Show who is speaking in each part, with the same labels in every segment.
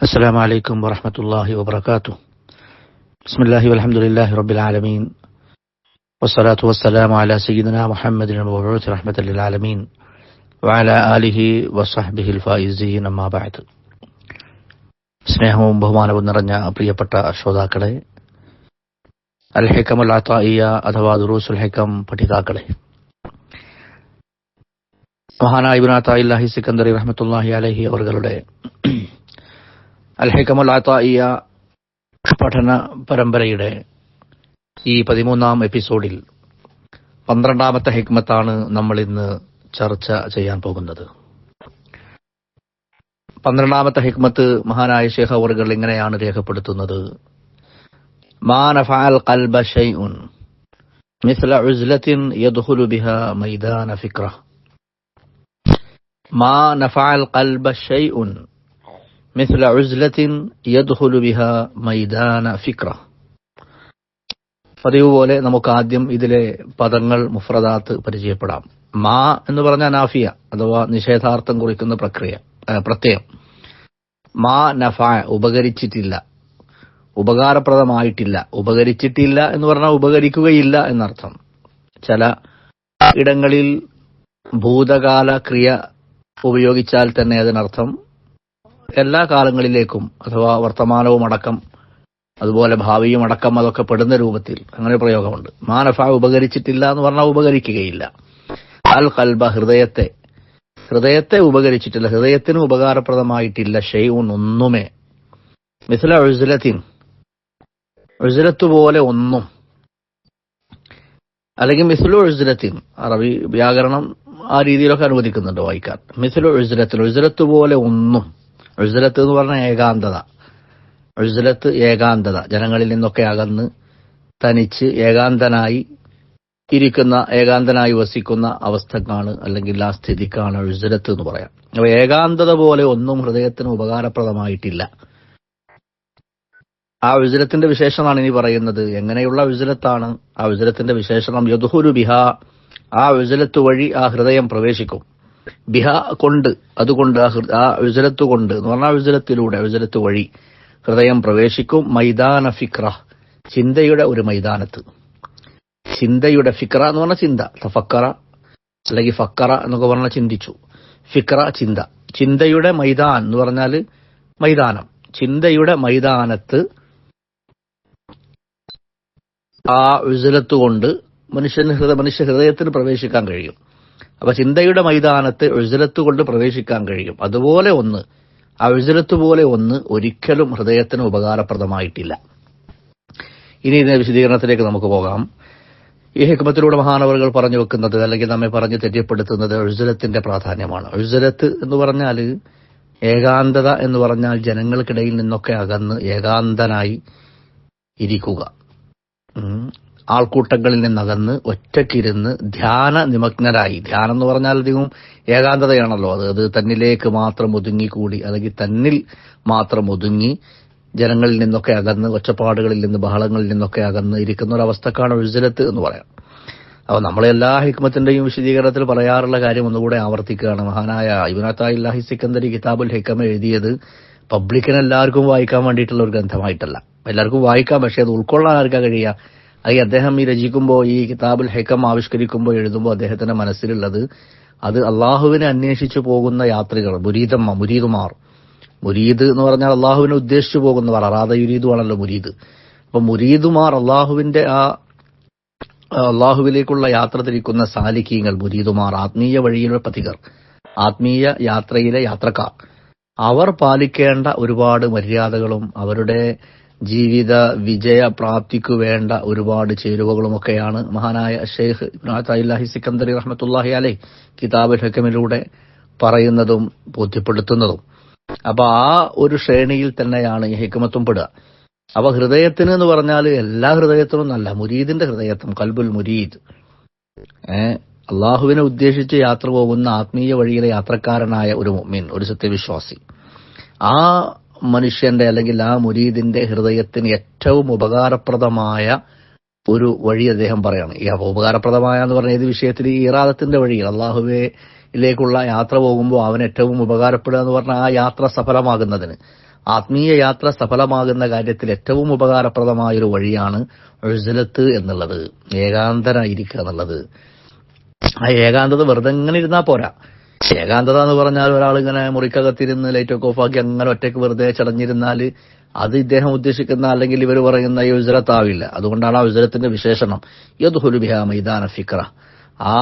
Speaker 1: السلام عليكم ورحمة الله وبركاته بسم الله والحمد لله رب العالمين والصلاة والسلام على سيدنا محمد المبعوث رحمة للعالمين وعلى آله وصحبه الفائزين أما بعد സ്നേഹവും ബഹുമാനവും നിറഞ്ഞ പ്രിയപ്പെട്ട ശ്രോതാക്കളെ അൽ ഹിക്കം അൽ അത്തായിയ അഥവാ ദുറൂസുൽ ഹിക്കം പഠിതാക്കളെ മഹാനായ ഇബ്നു അത്തായില്ലാഹി സിക്കന്ദറി റഹ്മത്തുള്ളാഹി അലൈഹി അവരുടെ അൽ ഹിക്കം അൽ അത്തായിയ പഠന പരമ്പരയുടെ ഈ പതിമൂന്നാം എപ്പിസോഡിൽ പന്ത്രണ്ടാമത്തെ ഹിക്മത്താണ് നമ്മൾ ഇന്ന് ചർച്ച ചെയ്യാൻ പോകുന്നത് പന്ത്രണ്ടാമത്തെ ഹിക്മത്ത് മഹാനായ ഷേഖ് അവറുകൾ ഇങ്ങനെയാണ് രേഖപ്പെടുത്തുന്നത് മാ നഫഅൽ ഖൽബ ഷൈഉൻ مثل عزلة يدخل بها ميدان فكرة ما نفع القلب شيء مثل عزلة يدخل بها ميدان فكرة പതിവ് പോലെ നമുക്ക് ആദ്യം ഇതിലെ പദങ്ങൾ മുഫ്രദാത്ത് പരിചയപ്പെടാം മാ എന്ന് പറഞ്ഞാൽ നാഫിയ അഥവാ നിഷേധാർത്ഥം കുറിക്കുന്ന പ്രക്രിയ ആ, പ്രത്യയം മാ നഫ ഉപകരിച്ചിട്ടില്ല ഉപകാരപ്രദമായിട്ടില്ല ഉപകരിച്ചിട്ടില്ല എന്ന് പറഞ്ഞാൽ ഉപകരിക്കുകയില്ല എന്നർത്ഥം ചില ഇടങ്ങളിൽ ഭൂതകാല ക്രിയ ഉപയോഗിച്ചാൽ തന്നെ അതിനർത്ഥം എല്ലാ കാലങ്ങളിലേക്കും അഥവാ വർത്തമാനവും അടക്കം അതുപോലെ ഭാവിയും അടക്കം അതൊക്കെ പെടുന്ന രൂപത്തിൽ അങ്ങനെ പ്രയോഗമുണ്ട്. മാനഫ ഉപകരിച്ചിട്ടില്ല എന്ന് പറഞ്ഞാൽ ഉപകരിക്കുകയില്ല. അൽ കൽബ ഹൃദയത്തെ ഹൃദയത്തെ ഉപകരിച്ചിട്ടില്ല ഹൃദയത്തിന് ഉപകാരപ്രദമായിട്ടില്ല ഷെയ്ഉൻ ഒന്നുമേ. മിസ്ല ഉസുലത്തിൻ ഉസുലത്ത് പോലെ ഒന്നും. അല്ലെങ്കിൽ മിസ്ലു ഉസുലത്തിൻ അറബി വ്യാകരണം ആ രീതിയിലൊക്കെ അനുവദിക്കുന്നുണ്ട് വായിക്കാൻ. മിസ്ലു ഉസുലത്തിൻ ഉസുലത്ത് പോലെ ഒന്നും. ഉസുലത്ത് എന്ന് പറഞ്ഞ ഏകാന്തത. ഉസുലത്ത് ഏകാന്തത. ജനങ്ങളിൽ നിന്നൊക്കെ അകന്ന് തനിച്ച് ഏകാന്തനായി ഇരിക്കുന്ന ഏകാന്തനായി വസിക്കുന്ന അവസ്ഥക്കാണ് അല്ലെങ്കിൽ ആ സ്ഥിതിക്കാണ് ഉസുലത്ത് എന്ന് പറയാം. അപ്പൊ ഏകാന്തത പോലെ ഒന്നും ഹൃദയത്തിന് ഉപകാരപ്രദമായിട്ടില്ല. ആ വിജലത്തിന്റെ വിശേഷമാണ് ഇനി പറയുന്നത്. എങ്ങനെയുള്ള വിജലത്താണ് ആ വിജലത്തിന്റെ വിശേഷണം? യദുഹുരു ബിഹ. ആ വിജലത്ത് വഴി ആ ഹൃദയം പ്രവേശിക്കും. ബിഹ കൊണ്ട് അതുകൊണ്ട് ആ വിജലത്ത് കൊണ്ട് എന്ന് പറഞ്ഞാൽ വിജലത്തിലൂടെ വിജലത്ത് വഴി ഹൃദയം പ്രവേശിക്കും. മൈതാന ഫിക്ര ചിന്തയുടെ ഒരു മൈതാനത്ത്. ചിന്തയുടെ ഫിക്ര എന്ന് പറഞ്ഞ ചിന്ത തഫക്കറ അല്ലെങ്കിൽ ഫക്കറ എന്നൊക്കെ പറഞ്ഞാൽ ചിന്തിച്ചു. ഫിക്ര ചിന്ത. ചിന്തയുടെ മൈതാൻ എന്ന് പറഞ്ഞാൽ മൈതാനം. ചിന്തയുടെ മൈതാനത്ത് ആ വിജലത്ത് കൊണ്ട് മനുഷ്യന് ഹൃദയ മനുഷ്യ ഹൃദയത്തിന് പ്രവേശിക്കാൻ കഴിയും. അപ്പൊ ചിന്തയുടെ മൈതാനത്ത് എഴുതലത്ത് കൊണ്ട് പ്രവേശിക്കാൻ കഴിയും. അതുപോലെ ഒന്ന് ആ എഴുതലത്ത് പോലെ ഒന്ന് ഒരിക്കലും ഹൃദയത്തിന് ഉപകാരപ്രദമായിട്ടില്ല. ഇനി ഇതിന്റെ വിശദീകരണത്തിലേക്ക് നമുക്ക് പോകാം. ഈ ഹിക്മത്തിലൂടെ മഹാനവറുകൾ പറഞ്ഞു വെക്കുന്നത് അല്ലെങ്കിൽ നമ്മെ പറഞ്ഞ് തെറ്റിപ്പെടുത്തുന്നത് എഴുതലത്തിന്റെ പ്രാധാന്യമാണ്. എഴുതലത്ത് എന്ന് പറഞ്ഞാൽ ഏകാന്തത എന്ന് പറഞ്ഞാൽ ജനങ്ങൾക്കിടയിൽ നിന്നൊക്കെ അകന്ന് ഏകാന്തനായി ഇരിക്കുക. ആൾക്കൂട്ടങ്ങളിൽ നിന്നകന്ന് ഒറ്റക്കിരുന്ന് ധ്യാന നിമഗ്നരായി. ധ്യാനം എന്ന് പറഞ്ഞാൽ അധികം ഏകാന്തതയാണല്ലോ. അത് അത് തന്നിലേക്ക് മാത്രം ഒതുങ്ങിക്കൂടി അല്ലെങ്കിൽ തന്നിൽ മാത്രം ഒതുങ്ങി ജനങ്ങളിൽ നിന്നൊക്കെ അകന്ന് ഒച്ചപ്പാടുകളിൽ നിന്ന് ബഹളങ്ങളിൽ നിന്നൊക്കെ അകന്ന് ഇരിക്കുന്ന ഒരു അവസ്ഥക്കാണ് ഉജ്ജലത്ത് എന്ന് പറയാം. അപ്പോൾ നമ്മളെല്ലാ ഹിക്മത്തിന്റെയും വിശദീകരണത്തിൽ പറയാറുള്ള കാര്യം ഒന്നുകൂടെ ആവർത്തിക്കുകയാണ്. മഹാനായ ഇബിനാത്തായി സിക്കന്ദരി കിതാബുൽ ഹിക്കം എഴുതിയത് പബ്ലിക്കിന് എല്ലാവർക്കും വായിക്കാൻ വേണ്ടിയിട്ടുള്ള ഒരു ഗ്രന്ഥമായിട്ടല്ല. എല്ലാവർക്കും വായിക്കാം പക്ഷേ അത് ഉൾക്കൊള്ളാൻ ആർക്കാ കഴിയുക? അത് അദ്ദേഹം ഈ രചിക്കുമ്പോൾ ഈ കിതാബുൽ ഹെക്കം ആവിഷ്കരിക്കുമ്പോൾ എഴുതുമ്പോൾ അദ്ദേഹത്തിന്റെ മനസ്സിലുള്ളത് അത് അള്ളാഹുവിനെ അന്വേഷിച്ചു പോകുന്ന യാത്രികൾ മുരീദമ്മ മുരീദുമാർ. മുരീദ് എന്ന് പറഞ്ഞാൽ അള്ളാഹുവിനെ ഉദ്ദേശിച്ചു പോകുന്നവർ അറാദ യുരീദുമാണല്ലോ മുരീദ്. അപ്പൊ മുരീദുമാർ അള്ളാഹുവിന്റെ ആ അള്ളാഹുവിലേക്കുള്ള യാത്ര തിരിക്കുന്ന സാലിക്കീങ്ങൾ മുരീദുമാർ ആത്മീയ വഴിയിലെ പഥികർ ആത്മീയ യാത്രയിലെ യാത്രക്കാർ. അവർ പാലിക്കേണ്ട ഒരുപാട് മര്യാദകളും അവരുടെ ജീവിത വിജയ പ്രാപ്തിക്കു വേണ്ട ഒരുപാട് ചേരുവകളുമൊക്കെയാണ് മഹാനായ ഷെയ്ഖ് ഇബ്നാഹി സിക്കന്ദരി റഹ്മത്തുല്ലാഹി അലൈ കിതാബ് ഹക്കമിലൂടെ പറയുന്നതും ബോധ്യപ്പെടുത്തുന്നതും. അപ്പൊ ആ ഒരു ശ്രേണിയിൽ തന്നെയാണ് ഈ ഹിക്മത്തും പെടുക. അപ്പൊ ഹൃദയത്തിന് എന്ന് പറഞ്ഞാൽ എല്ലാ ഹൃദയത്തിനും നല്ല മുരീദിന്റെ ഹൃദയത്തും കൽബുൽ മുരീദ്. അള്ളാഹുവിനെ ഉദ്ദേശിച്ച് യാത്ര പോകുന്ന ആത്മീയ വഴിയിലെ യാത്രക്കാരനായ ഒരു മുഅ്മിൻ ഒരു സത്യവിശ്വാസി. ആ മനുഷ്യന്റെ അല്ലെങ്കിൽ ആ മുരീദിന്റെ ഹൃദയത്തിന് ഏറ്റവും ഉപകാരപ്രദമായ ഒരു വഴി അദ്ദേഹം പറയാണ്. ഈ ഉപകാരപ്രദമായ എന്ന് പറഞ്ഞ ഏത് വിഷയത്തിൽ? ഈ ഇറാദത്തിന്റെ വഴി അള്ളാഹുവേയിലേക്കുള്ള യാത്ര പോകുമ്പോൾ അവൻ ഏറ്റവും ഉപകാരപ്പെടുക എന്ന് പറഞ്ഞാൽ ആ യാത്ര സഫലമാകുന്നതിന്. ആത്മീയ യാത്ര സഫലമാകുന്ന കാര്യത്തിൽ ഏറ്റവും ഉപകാരപ്രദമായ ഒരു വഴിയാണ് ഉഴ്സലത്ത് എന്നുള്ളത്. ഏകാന്തനായിരിക്കുക എന്നുള്ളത്. ആ ഏകാന്തത വെറുതെ ഇങ്ങനെ ഇരുന്നാ പോരാ. ഏകാന്തത എന്ന് പറഞ്ഞാൽ ഒരാൾ ഇങ്ങനെ മുറിക്കകത്തിരുന്ന് ലൈറ്റൊക്കെ ഓഫാക്കി അങ്ങനെ ഒറ്റയ്ക്ക് വെറുതെ ചടഞ്ഞിരുന്നാൽ അത് ഇദ്ദേഹം ഉദ്ദേശിക്കുന്ന അല്ലെങ്കിൽ ഇവർ പറയുന്ന ഈ ആവില്ല അതുകൊണ്ടാണ് ആ ഉസരത്തിന്റെ വിശേഷണം. യദുഹുലു ബിഹ മൈദാന ഫിക്ര ആ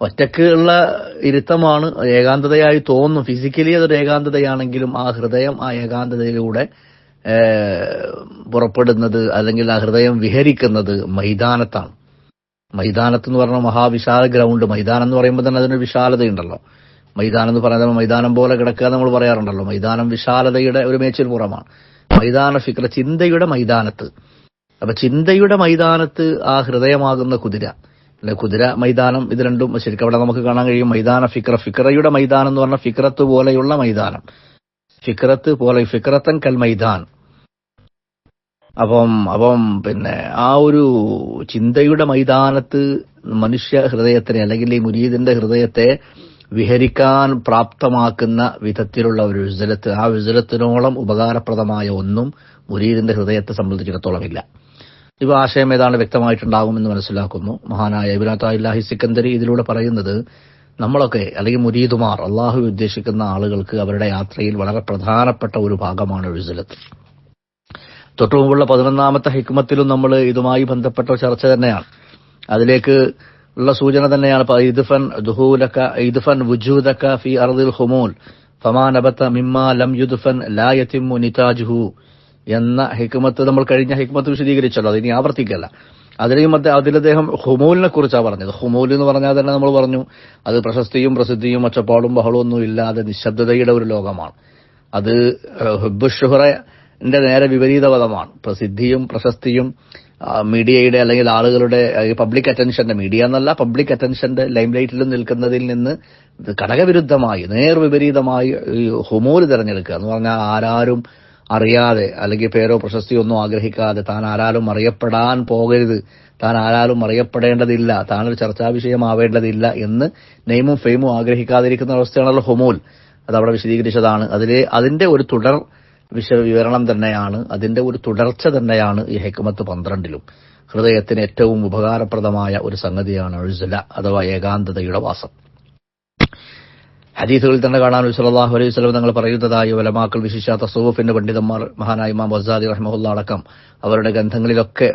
Speaker 1: ഒറ്റയ്ക്ക് ഉള്ള ഇരുത്തമാണ് ഏകാന്തതയായി തോന്നും ഫിസിക്കലി അതൊരു ഏകാന്തതയാണെങ്കിലും ആ ഹൃദയം ആ ഏകാന്തതയിലൂടെ പുറപ്പെടുന്നത് അല്ലെങ്കിൽ ആ ഹൃദയം വിഹരിക്കുന്നത് മൈതാനത്താണ് മൈതാനത്ത് എന്ന് പറഞ്ഞ മഹാവിശാല ഗ്രൗണ്ട് മൈതാനം എന്ന് പറയുമ്പോൾ തന്നെ അതിനൊരു വിശാലതയുണ്ടല്ലോ. മൈതാനം എന്ന് പറയുന്നത് മൈതാനം പോലെ കിടക്കുക നമ്മൾ പറയാറുണ്ടല്ലോ. മൈതാനം വിശാലതയുടെ ഒരു മേച്ചിൽ പുറമാണ്. മൈതാന ഫിക്ര ചിന്തയുടെ മൈതാനത്ത്. അപ്പൊ ചിന്തയുടെ മൈതാനത്ത് ആ ഹൃദയമാകുന്ന കുതിര. അല്ലെ കുതിര മൈതാനം ഇത് രണ്ടും ശരിക്കും അവിടെ നമുക്ക് കാണാൻ കഴിയും. മൈതാന ഫിക്ര ഫിക്രയുടെ മൈതാനം എന്ന് പറഞ്ഞാൽ ഫിക്രത്ത് പോലെയുള്ള മൈതാനം. ഫിക്രത്ത് പോലെ ഫിക്രത്തൻ കൽ മൈതാൻ. അപ്പം അപ്പം പിന്നെ ആ ഒരു ചിന്തയുടെ മൈതാനത്ത് മനുഷ്യ ഹൃദയത്തിനെ അല്ലെങ്കിൽ ഈ മുരീദിന്റെ ഹൃദയത്തെ വിഹരിക്കാൻ പ്രാപ്തമാക്കുന്ന വിധത്തിലുള്ള ഒരു വിസലത്ത് ആ വിസലത്തിനോളം ഉപകാരപ്രദമായ ഒന്നും മുരീദിന്റെ ഹൃദയത്തെ സംബന്ധിച്ചിടത്തോളം ഇല്ല ഇവ ആശയം ഏതാണ്ട് വ്യക്തമായിട്ടുണ്ടാകുമെന്ന് മനസ്സിലാക്കുന്നു. മഹാനായ ഇബിനാത്താഹി സിക്കന്ദരി ഇതിലൂടെ പറയുന്നത് നമ്മളൊക്കെ അല്ലെങ്കിൽ മുരീദുമാർ അള്ളാഹു ഉദ്ദേശിക്കുന്ന ആളുകൾക്ക് അവരുടെ യാത്രയിൽ വളരെ പ്രധാനപ്പെട്ട ഒരു ഭാഗമാണ് വിസലത്ത്. തൊട്ടു മുമ്പുള്ള പതിനൊന്നാമത്തെ ഹിക്മത്തിലും നമ്മൾ ഇതുമായി ബന്ധപ്പെട്ട ചർച്ച തന്നെയാണ്. അതിലേക്ക് ഉള്ള സൂചന തന്നെയാണ്. ഇദ്ഫൻ ദുഹൂലക്ക ഇദ്ഫൻ വുജൂദക്ക ഫി അർദിൽ ഹുമൂൽ ഫമാ മിമ്മ ലം യുദ്ഫൻ ലാ യതിമ്മു നിതാജുഹു എന്ന ഹിക്മത്ത് നമ്മൾ കഴിഞ്ഞ ഹിക്മത്ത് വിശദീകരിച്ചല്ലോ. അതിനി ആവർത്തിക്കല്ല. അദ്ദേഹം അതിൽ അദ്ദേഹം ഹുമൂലിനെ കുറിച്ചാണ് പറഞ്ഞത്. ഹുമൂൽ എന്ന് പറഞ്ഞാൽ തന്നെ നമ്മൾ പറഞ്ഞു അത് പ്രശസ്തിയും പ്രസിദ്ധിയും ഒച്ചപ്പാടും ബഹളമൊന്നും ഇല്ലാതെ നിശബ്ദതയുടെ ഒരു ലോകമാണ്. അത് ഹുബുഷുഹറന്റെ നേരെ വിപരീതപദമാണ് പ്രസിദ്ധിയും പ്രശസ്തിയും മീഡിയയുടെ അല്ലെങ്കിൽ ആളുകളുടെ പബ്ലിക് അറ്റൻഷന്റെ മീഡിയ എന്നല്ല പബ്ലിക് അറ്റൻഷന്റെ ലൈം ലൈറ്റിൽ നിൽക്കുന്നതിൽ നിന്ന് ഘടകവിരുദ്ധമായി നേർവിപരീതമായി ഹുമോര് തിരഞ്ഞെടുക്കുക എന്ന് പറഞ്ഞാൽ ആരാരും അറിയാതെ അല്ലെങ്കിൽ പേരോ പ്രശസ്തിയൊന്നും ആഗ്രഹിക്കാതെ താൻ ആരാലും അറിയപ്പെടാൻ പോകരുത് താൻ ആരാലും അറിയപ്പെടേണ്ടതില്ല താനൊരു ചർച്ചാ വിഷയമാവേണ്ടതില്ല എന്ന് നെയ്മും ഫെയിമും ആഗ്രഹിക്കാതിരിക്കുന്ന അവസ്ഥയാണല്ലോ ഹുമോൽ അത് അവിടെ വിശദീകരിച്ചതാണ്. അതിലെ അതിന്റെ ഒരു തുടർ വിശ വിവരണം തന്നെയാണ് അതിന്റെ ഒരു തുടർച്ച തന്നെയാണ് ഈ ഹെക്മത്ത് പന്ത്രണ്ടിലും. ഹൃദയത്തിന് ഏറ്റവും ഉപകാരപ്രദമായ ഒരു സംഗതിയാണ് അഴുസല അഥവാ ഏകാന്തതയുടെ വാസം. ഹദീസുകളിൽ തന്നെ കാണാൻ സല്ലല്ലാഹു അലൈഹി വസല്ലം തങ്ങൾ പറയുന്നതായി വലമാക്കൾ വിശിഷ്ട തസൂഫിന്റെ പണ്ഡിതന്മാർ മഹാനായ ഇമാം വസാദി റഹ്മുല്ല അടക്കം അവരുടെ ഗ്രന്ഥങ്ങളിലൊക്കെ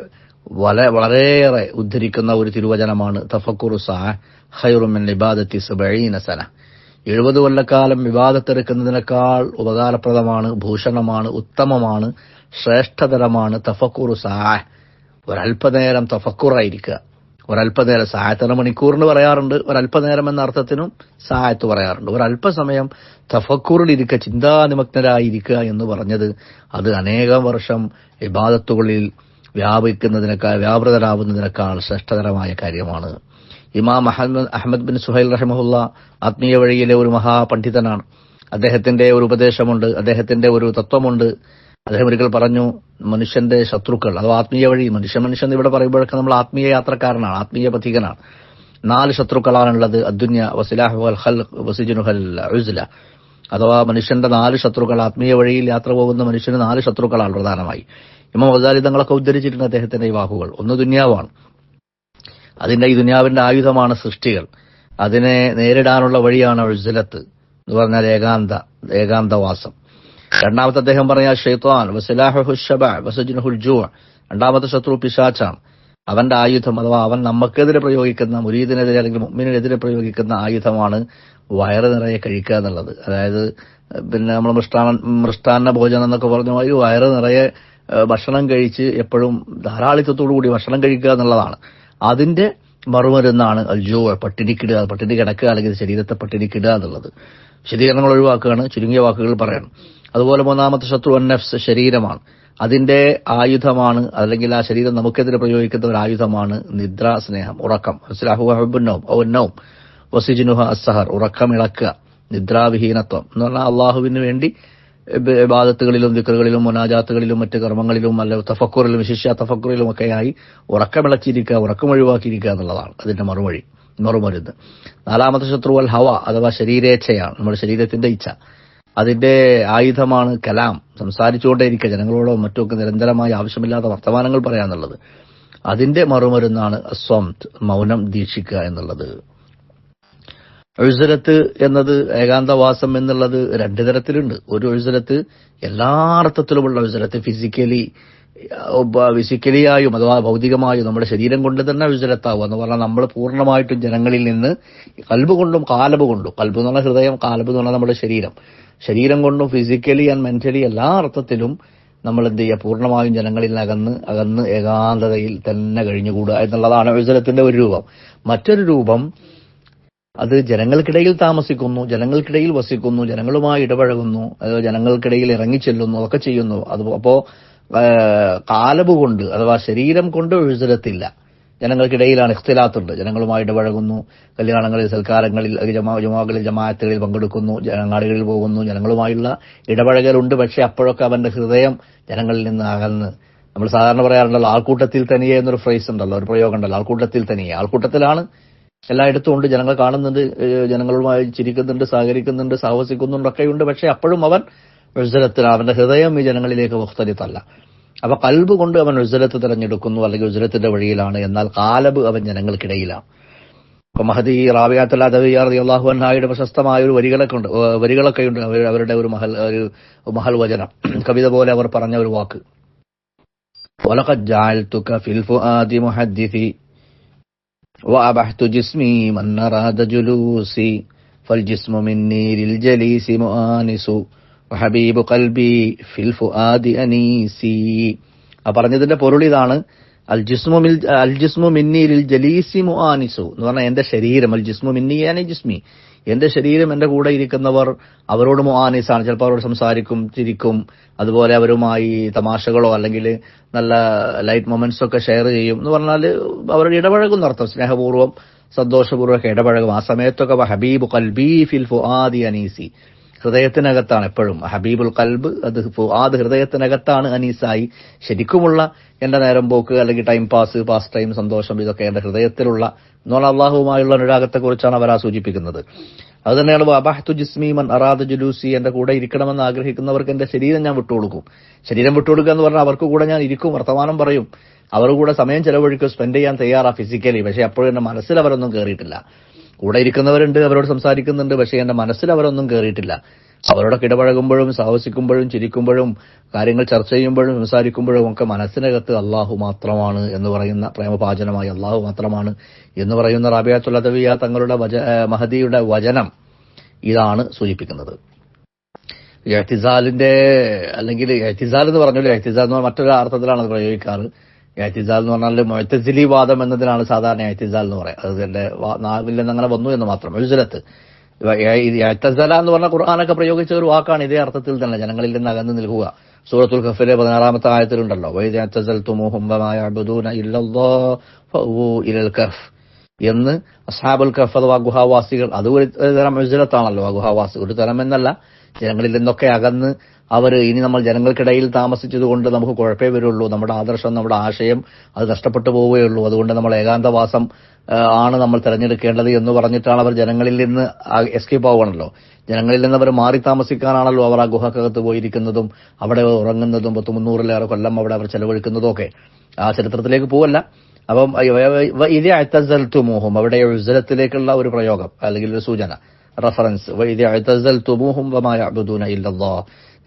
Speaker 1: വളരെയേറെ ഉദ്ധരിക്കുന്ന ഒരു തിരുവചനമാണ് തഫക്കുറു സാ ഹൈറുമിൻ ഇബാദത്തി സബഈന സന. എഴുപത് കൊല്ലക്കാലം വിവാദത്തെടുക്കുന്നതിനേക്കാൾ ഉപകാരപ്രദമാണ് ഭൂഷണമാണ് ഉത്തമമാണ് ശ്രേഷ്ഠതരമാണ് തഫക്കുറു സാ. ഒരല്പനേരം തഫക്കൂറായിരിക്കുക. ഒരല്പനേരം സായത്തിന് മണിക്കൂറിന് പറയാറുണ്ട്. ഒരല്പനേരം എന്ന അർത്ഥത്തിനും സായത്ത് പറയാറുണ്ട്. ഒരല്പസമയം തഫക്കൂറിലിരിക്കുക ചിന്താനിമഗ്നരായിരിക്കുക എന്ന് പറഞ്ഞത് അത് അനേകം വർഷം വിവാദത്തുകളിൽ വ്യാപിക്കുന്നതിനേക്കാൾ വ്യാപൃതരാകുന്നതിനേക്കാൾ ശ്രേഷ്ഠതരമായ കാര്യമാണ്. ഇമാം അഹമ്മദ് അഹമ്മദ് ബിൻ സുഹൈൽ റഹ്മുല്ല ആത്മീയ വഴിയിലെ ഒരു മഹാപണ്ഡിതനാണ്. അദ്ദേഹത്തിന്റെ ഒരു ഉപദേശമുണ്ട് അദ്ദേഹത്തിന്റെ ഒരു തത്വമുണ്ട്. അദ്ദേഹം ഒരിക്കൽ പറഞ്ഞു മനുഷ്യന്റെ ശത്രുക്കൾ അഥവാ ആത്മീയ വഴി മനുഷ്യ മനുഷ്യൻ ഇവിടെ പറയുമ്പോഴൊക്കെ നമ്മൾ ആത്മീയ യാത്രക്കാരനാണ് ആത്മീയ പഥികനാണ്. നാല് ശത്രുക്കളാണുള്ളത് അദ്ദുന്യ വസിലാഹു അൽ ഖൽ വസിജുനുഹൽ ഉസ്ല. അഥവാ മനുഷ്യന്റെ നാല് ശത്രുക്കൾ ആത്മീയ വഴിയിൽ യാത്ര പോകുന്ന മനുഷ്യന് നാല് ശത്രുക്കളാണ് പ്രധാനമായി. ഇമാം വസാലി തങ്ങളൊക്കെ ഉദ്ധരിച്ചിട്ടുണ്ട് അദ്ദേഹത്തിന്റെ ഈ വാക്കുകൾ. ഒന്ന് ദുന്യാവാണ്. അതിന്റെ ഈ ദുനിയാവിന്റെ ആയുധമാണ് സൃഷ്ടികൾ. അതിനെ നേരിടാനുള്ള വഴിയാണ് ഉജ്ജലത്ത് എന്ന് പറഞ്ഞാൽ ഏകാന്ത ഏകാന്തവാസം. രണ്ടാമത്തെ അദ്ദേഹം പറഞ്ഞ ഷെയ്ത്താൻ രണ്ടാമത്തെ ശത്രു പിശാച്ചാണ്. അവന്റെ ആയുധം അഥവാ അവൻ നമുക്കെതിരെ പ്രയോഗിക്കുന്ന മുരീദിനെതിരെ അല്ലെങ്കിൽ മുമ്മിനെതിരെ പ്രയോഗിക്കുന്ന ആയുധമാണ് വയറ് നിറയെ കഴിക്കുക എന്നുള്ളത്. അതായത് പിന്നെ നമ്മൾ മൃഷ്ടാന മൃഷ്ടാന്ന ഭോജനം എന്നൊക്കെ പറഞ്ഞ മാതിരി വയറ് നിറയെ ഭക്ഷണം കഴിച്ച് എപ്പോഴും ധാരാളിത്തത്തോടു കൂടി ഭക്ഷണം കഴിക്കുക എന്നുള്ളതാണ്. അതിന്റെ മറുമരുന്നാണ് അൽജോ പട്ടിണിക്കിടുക പട്ടിണി കിടക്കുക അല്ലെങ്കിൽ ശരീരത്തെ പട്ടിണിക്കിടുക എന്നുള്ളത്. വിശദീകരണങ്ങൾ ഒഴിവാക്കുകയാണ്. ചുരുങ്ങിയ വാക്കുകൾ പറയണം. അതുപോലെ മൂന്നാമത്തെ ശത്രു അന്നഫ്സ് ശരീരമാണ്. അതിന്റെ ആയുധമാണ് അല്ലെങ്കിൽ ആ ശരീരം നമുക്കെതിരെ പ്രയോഗിക്കുന്ന ഒരു ആയുധമാണ് നിദ്ര സ്നേഹം ഉറക്കം. അസ്ലാഹുബുന്നവും ഔന്നവും വസിജുനുഹ അസഹർ ഉറക്കം ഇളക്കുക നിദ്രാവിഹീനത്വം. എന്ന് പറഞ്ഞാൽ അള്ളാഹുവിന് വേണ്ടി ബാധത്തുകളിലും ദിക്കറുകളിലും മുനാജാത്തുകളിലും മറ്റ് കർമ്മങ്ങളിലും അല്ല തഫക്കൂറിലും വിശിഷ്യ തഫക്കൂറിലും ഒക്കെയായി ഉറക്കമിളച്ചിരിക്കുക ഉറക്കം ഒഴിവാക്കിയിരിക്കുക എന്നുള്ളതാണ് അതിന്റെ മറുപടി മറുമരുന്ന്. നാലാമത്തെ ശത്രുവൽ ഹവ അഥവാ ശരീരേച്ഛയാണ് നമ്മുടെ ശരീരത്തിന്റെ ഇച്ഛ. അതിന്റെ ആയുധമാണ് കലാം സംസാരിച്ചുകൊണ്ടേയിരിക്കുക ജനങ്ങളോടോ മറ്റുമൊക്കെ നിരന്തരമായി ആവശ്യമില്ലാത്ത വർത്തമാനങ്ങൾ പറയാന്നുള്ളത്. അതിന്റെ മറുമരുന്നാണ് സ്വംത് മൗനം ദീക്ഷിക്കുക എന്നുള്ളത്. എഴുസലത്ത് എന്നത് ഏകാന്തവാസം എന്നുള്ളത് രണ്ടു തരത്തിലുണ്ട്. ഒരു ഒഴുസരത്ത് എല്ലാ അർത്ഥത്തിലുമുള്ള ഒഴുസരത്ത് ഫിസിക്കലി ഫിസിക്കലിയായും അഥവാ ഭൗതികമായും നമ്മുടെ ശരീരം കൊണ്ട് തന്നെ ഒഴുസരത്താവും എന്ന് പറഞ്ഞാൽ നമ്മൾ പൂർണമായിട്ടും ജനങ്ങളിൽ നിന്ന് കൽബ് കൊണ്ടും കാലബ് കൊണ്ടും കൽബ് എന്ന് പറഞ്ഞാൽ ഹൃദയം കാലബ് എന്ന് പറഞ്ഞാൽ നമ്മുടെ ശരീരം. ശരീരം കൊണ്ടും ഫിസിക്കലി ആൻഡ് മെന്റലി എല്ലാ അർത്ഥത്തിലും നമ്മൾ എന്ത് ചെയ്യുക? പൂർണമായും ജനങ്ങളിൽ അകന്ന് അകന്ന് ഏകാന്തതയിൽ തന്നെ കഴിഞ്ഞുകൂടുക എന്നുള്ളതാണ് ഒഴുസരത്തിന്റെ ഒരു രൂപം. മറ്റൊരു രൂപം അത് ജനങ്ങൾക്കിടയിൽ താമസിക്കുന്നു ജനങ്ങൾക്കിടയിൽ വസിക്കുന്നു ജനങ്ങളുമായി ഇടപഴകുന്നു ജനങ്ങൾക്കിടയിൽ ഇറങ്ങിച്ചെല്ലുന്നു അതൊക്കെ ചെയ്യുന്നു. അത് അപ്പോ കാലബ് കൊണ്ട് അഥവാ ശരീരം കൊണ്ട് എഴുതലത്തില്ല ജനങ്ങൾക്കിടയിലാണ് ഇഖ്തിലാത്തുണ്ട് ജനങ്ങളുമായി ഇടപഴകുന്നു കല്യാണങ്ങളിൽ സൽക്കാരങ്ങളിൽ ജമാ ജമാകളിൽ ജമാഅത്തുകളിൽ പങ്കെടുക്കുന്നു ജനങ്ങാടികളിൽ പോകുന്നു ജനങ്ങളുമായുള്ള ഇടപഴകലുണ്ട്. പക്ഷെ അപ്പോഴൊക്കെ അവന്റെ ഹൃദയം ജനങ്ങളിൽ നിന്ന് അകന്ന്. നമ്മൾ സാധാരണ പറയാറുണ്ടല്ലോ ആൾക്കൂട്ടത്തിൽ തനിയെ എന്നൊരു ഫ്രേസ് ഉണ്ടല്ലോ ഒരു പ്രയോഗം ഉണ്ടല്ലോ ആൾക്കൂട്ടത്തിൽ തനിയെ. ആൾക്കൂട്ടത്തിലാണ് എല്ലായിടത്തും ഉണ്ട്. ജനങ്ങൾ കാണുന്നുണ്ട്. ജനങ്ങളുമായി ചിരിക്കുന്നുണ്ട് സഹകരിക്കുന്നുണ്ട് സാഹസിക്കുന്നുണ്ട് ഒക്കെയുണ്ട്. പക്ഷെ അപ്പോഴും അവൻ ഉജ്ജലത്തിലാണ് അവന്റെ ഹൃദയം ഈ ജനങ്ങളിലേക്ക് മുഖത്തലിത്തല്ല അപ്പൊ കൽബ് കൊണ്ട് അവൻ ഉജ്ജലത്ത് തിരഞ്ഞെടുക്കുന്നു അല്ലെങ്കിൽ ഉജ്ജലത്തിന്റെ വഴിയിലാണ്. എന്നാൽ കാലബ് അവൻ ജനങ്ങൾക്കിടയിലാണ് ഇപ്പൊ മഹദി റാബിയാത്തുൽ അദവിയാർ അള്ളാഹു അൻഹായുടെ പ്രശസ്തമായ ഒരു വരികളൊക്കെ ഉണ്ട് വരികളൊക്കെ ഉണ്ട് അവരുടെ ഒരു മഹൽ ഒരു മഹൽ വചനം. കവിത പോലെ അവർ പറഞ്ഞ ഒരു വാക്ക്. وأبحت جسمي من أراد جلوسي فالجسم مني للجليس مؤانس وحبيب قلبي في الفؤاد أنيسي ആ പറഞ്ഞതിന്റെ പൊരുൾ ഇതാണ് അൽ ജിസ്മു മിൽ അൽ ജിസ്മു മിന്നി ലിൽ ജലീസി മുആനിസു എന്ന് പറഞ്ഞാൽ എന്റെ ശരീരം അൽ ജിസ്മു മിന്നി യാനി ജിസ്മി എന്റെ ശരീരം എന്റെ കൂടെ ഇരിക്കുന്നവർ അവരോട് മുആനിസാണ്. ചിലപ്പോൾ അവരോട് സംസാരിക്കും ചിരിക്കും. അതുപോലെ അവരുമായി തമാശകളോ അല്ലെങ്കിൽ നല്ല ലൈറ്റ് മൊമെന്റ്സ് ഒക്കെ ഷെയർ ചെയ്യും. എന്ന് പറഞ്ഞാൽ അവരുടെ ഇടപഴകുന്ന അർത്ഥം. സ്നേഹപൂർവം സന്തോഷപൂർവം ഒക്കെ ഇടപഴകും. ആ സമയത്തൊക്കെ ഹബീബ് കൽബി ഫിൽ ഫുആദി അനീസി. ഹൃദയത്തിനകത്താണ് എപ്പോഴും. ഹബീബുൽ കൽബ് അത് ഫുആദ് ഹൃദയത്തിനകത്താണ് അനീസായി. ശരിക്കുമുള്ള എന്റെ നേരം പോക്ക് അല്ലെങ്കിൽ ടൈം പാസ് പാസ് ടൈം സന്തോഷം ഇതൊക്കെ എന്റെ ഹൃദയത്തിലുള്ള എന്ന് പറഞ്ഞാൽ അള്ളാഹുവുമായുള്ള അനുരാഗത്തെ കുറിച്ചാണ് അവർ ആ സൂചിപ്പിക്കുന്നത് അത് തന്നെയാണ് അബാഹത്തു ജിസ്മീമൻ അറാദ് ജുലൂസി എന്റെ കൂടെ ഇരിക്കണമെന്ന് ആഗ്രഹിക്കുന്നവർക്ക് എന്റെ ശരീരം ഞാൻ വിട്ടുകൊടുക്കും. ശരീരം വിട്ടുകൊടുക്കുക എന്ന് പറഞ്ഞാൽ അവർക്ക് കൂടെ ഞാൻ ഇരിക്കും വർത്തമാനം പറയും. അവർ കൂടെ സമയം ചെലവഴിക്കും സ്പെൻഡ് ചെയ്യാൻ തയ്യാറാ ഫിസിക്കലി പക്ഷേ അപ്പോഴും എന്റെ മനസ്സിൽ അവരൊന്നും കയറിയിട്ടില്ല കൂടെ ഇരിക്കുന്നവരുണ്ട് അവരോട് സംസാരിക്കുന്നുണ്ട് പക്ഷേ എന്റെ മനസ്സിൽ അവരൊന്നും കയറിയിട്ടില്ല അവരോടൊക്കെ ഇടപഴകുമ്പോഴും സാഹസിക്കുമ്പോഴും ചിരിക്കുമ്പോഴും കാര്യങ്ങൾ ചർച്ച ചെയ്യുമ്പോഴും സംസാരിക്കുമ്പോഴും ഒക്കെ മനസ്സിനകത്ത് അള്ളാഹു മാത്രമാണ് എന്ന് പറയുന്ന പ്രേമപാചനമായി അള്ളാഹു മാത്രമാണ് എന്ന് പറയുന്ന റാബിയാത്തുള്ളതവിയ തങ്ങളുടെ വച മഹദിയുടെ വചനം ഇതാണ് സൂചിപ്പിക്കുന്നത്. എഹ്തിസാലിന്റെ അല്ലെങ്കിൽ എഹ്തിസാൽ എന്ന് പറഞ്ഞല്ലോ എഹ്തിസാൽ എന്ന് പറഞ്ഞാൽ മറ്റൊരു അർത്ഥത്തിലാണ് പ്രയോഗിക്കാറ്. എഹ്തിസാൽ എന്ന് പറഞ്ഞാൽ മൊഴത്തസിലി വാദം എന്നതിനാണ് സാധാരണ എഹ്തിസാൽ എന്ന് പറയാം അത് എന്റെ നാവിൽ നിന്ന് അങ്ങനെ വന്നു എന്ന് മാത്രം. ഒരു എഴുസലത്ത് എഹ്തസല എന്ന് പറഞ്ഞ ഖുർആാനൊക്കെ പ്രയോഗിച്ച ഒരു വാക്കാണ് ഇതേ അർത്ഥത്തിൽ തന്നെ ജനങ്ങളിൽ നിന്ന് അകന്നു നിൽക്കുക. സൂറത്തുൽ ഖഫിലെ പതിനാറാമത്തെ ആയത്തിലുണ്ടല്ലോ. എന്ന് അസാബുൽ കഫ് അഥവാ ഗുഹാവാസികൾ അത് ഒരു തരം എഴുസലത്താണല്ലോ ആ ഗുഹാവാസി. ഒരു തരം എന്നല്ല ജനങ്ങളിൽ നിന്നൊക്കെ അകന്ന് അവർ ഇനി നമ്മൾ ജനങ്ങൾക്കിടയിൽ താമസിച്ചതുകൊണ്ട് നമുക്ക് കുഴപ്പമേ വരുള്ളൂ. നമ്മുടെ ആദർശം നമ്മുടെ ആശയം അത് നഷ്ടപ്പെട്ടു പോവുകയുള്ളൂ അതുകൊണ്ട് നമ്മൾ ഏകാന്തവാസം ആണ് നമ്മൾ തിരഞ്ഞെടുക്കേണ്ടത് എന്ന് പറഞ്ഞിട്ടാണ് അവർ ജനങ്ങളിൽ നിന്ന് എസ്കേപ്പ് ആവുകയാണല്ലോ. ജനങ്ങളിൽ നിന്ന് അവർ മാറി താമസിക്കാനാണല്ലോ അവർ ആ ഗുഹക്കകത്ത് പോയിരിക്കുന്നതും അവിടെ ഉറങ്ങുന്നതും പത്ത് മുന്നൂറിലേറെ കൊല്ലം അവിടെ അവർ ചെലവഴിക്കുന്നതും ഒക്കെ. ആ ചരിത്രത്തിലേക്ക് പോവല്ല. അപ്പം ഇത് അത്തസൽത്തുമൂഹും അവിടെ ഉസലത്തിലേക്കുള്ള ഒരു പ്രയോഗം അല്ലെങ്കിൽ ഒരു സൂചന റഫറൻസ് ഇത് വമായ അബുദൂന ഇല്ലല്ലാ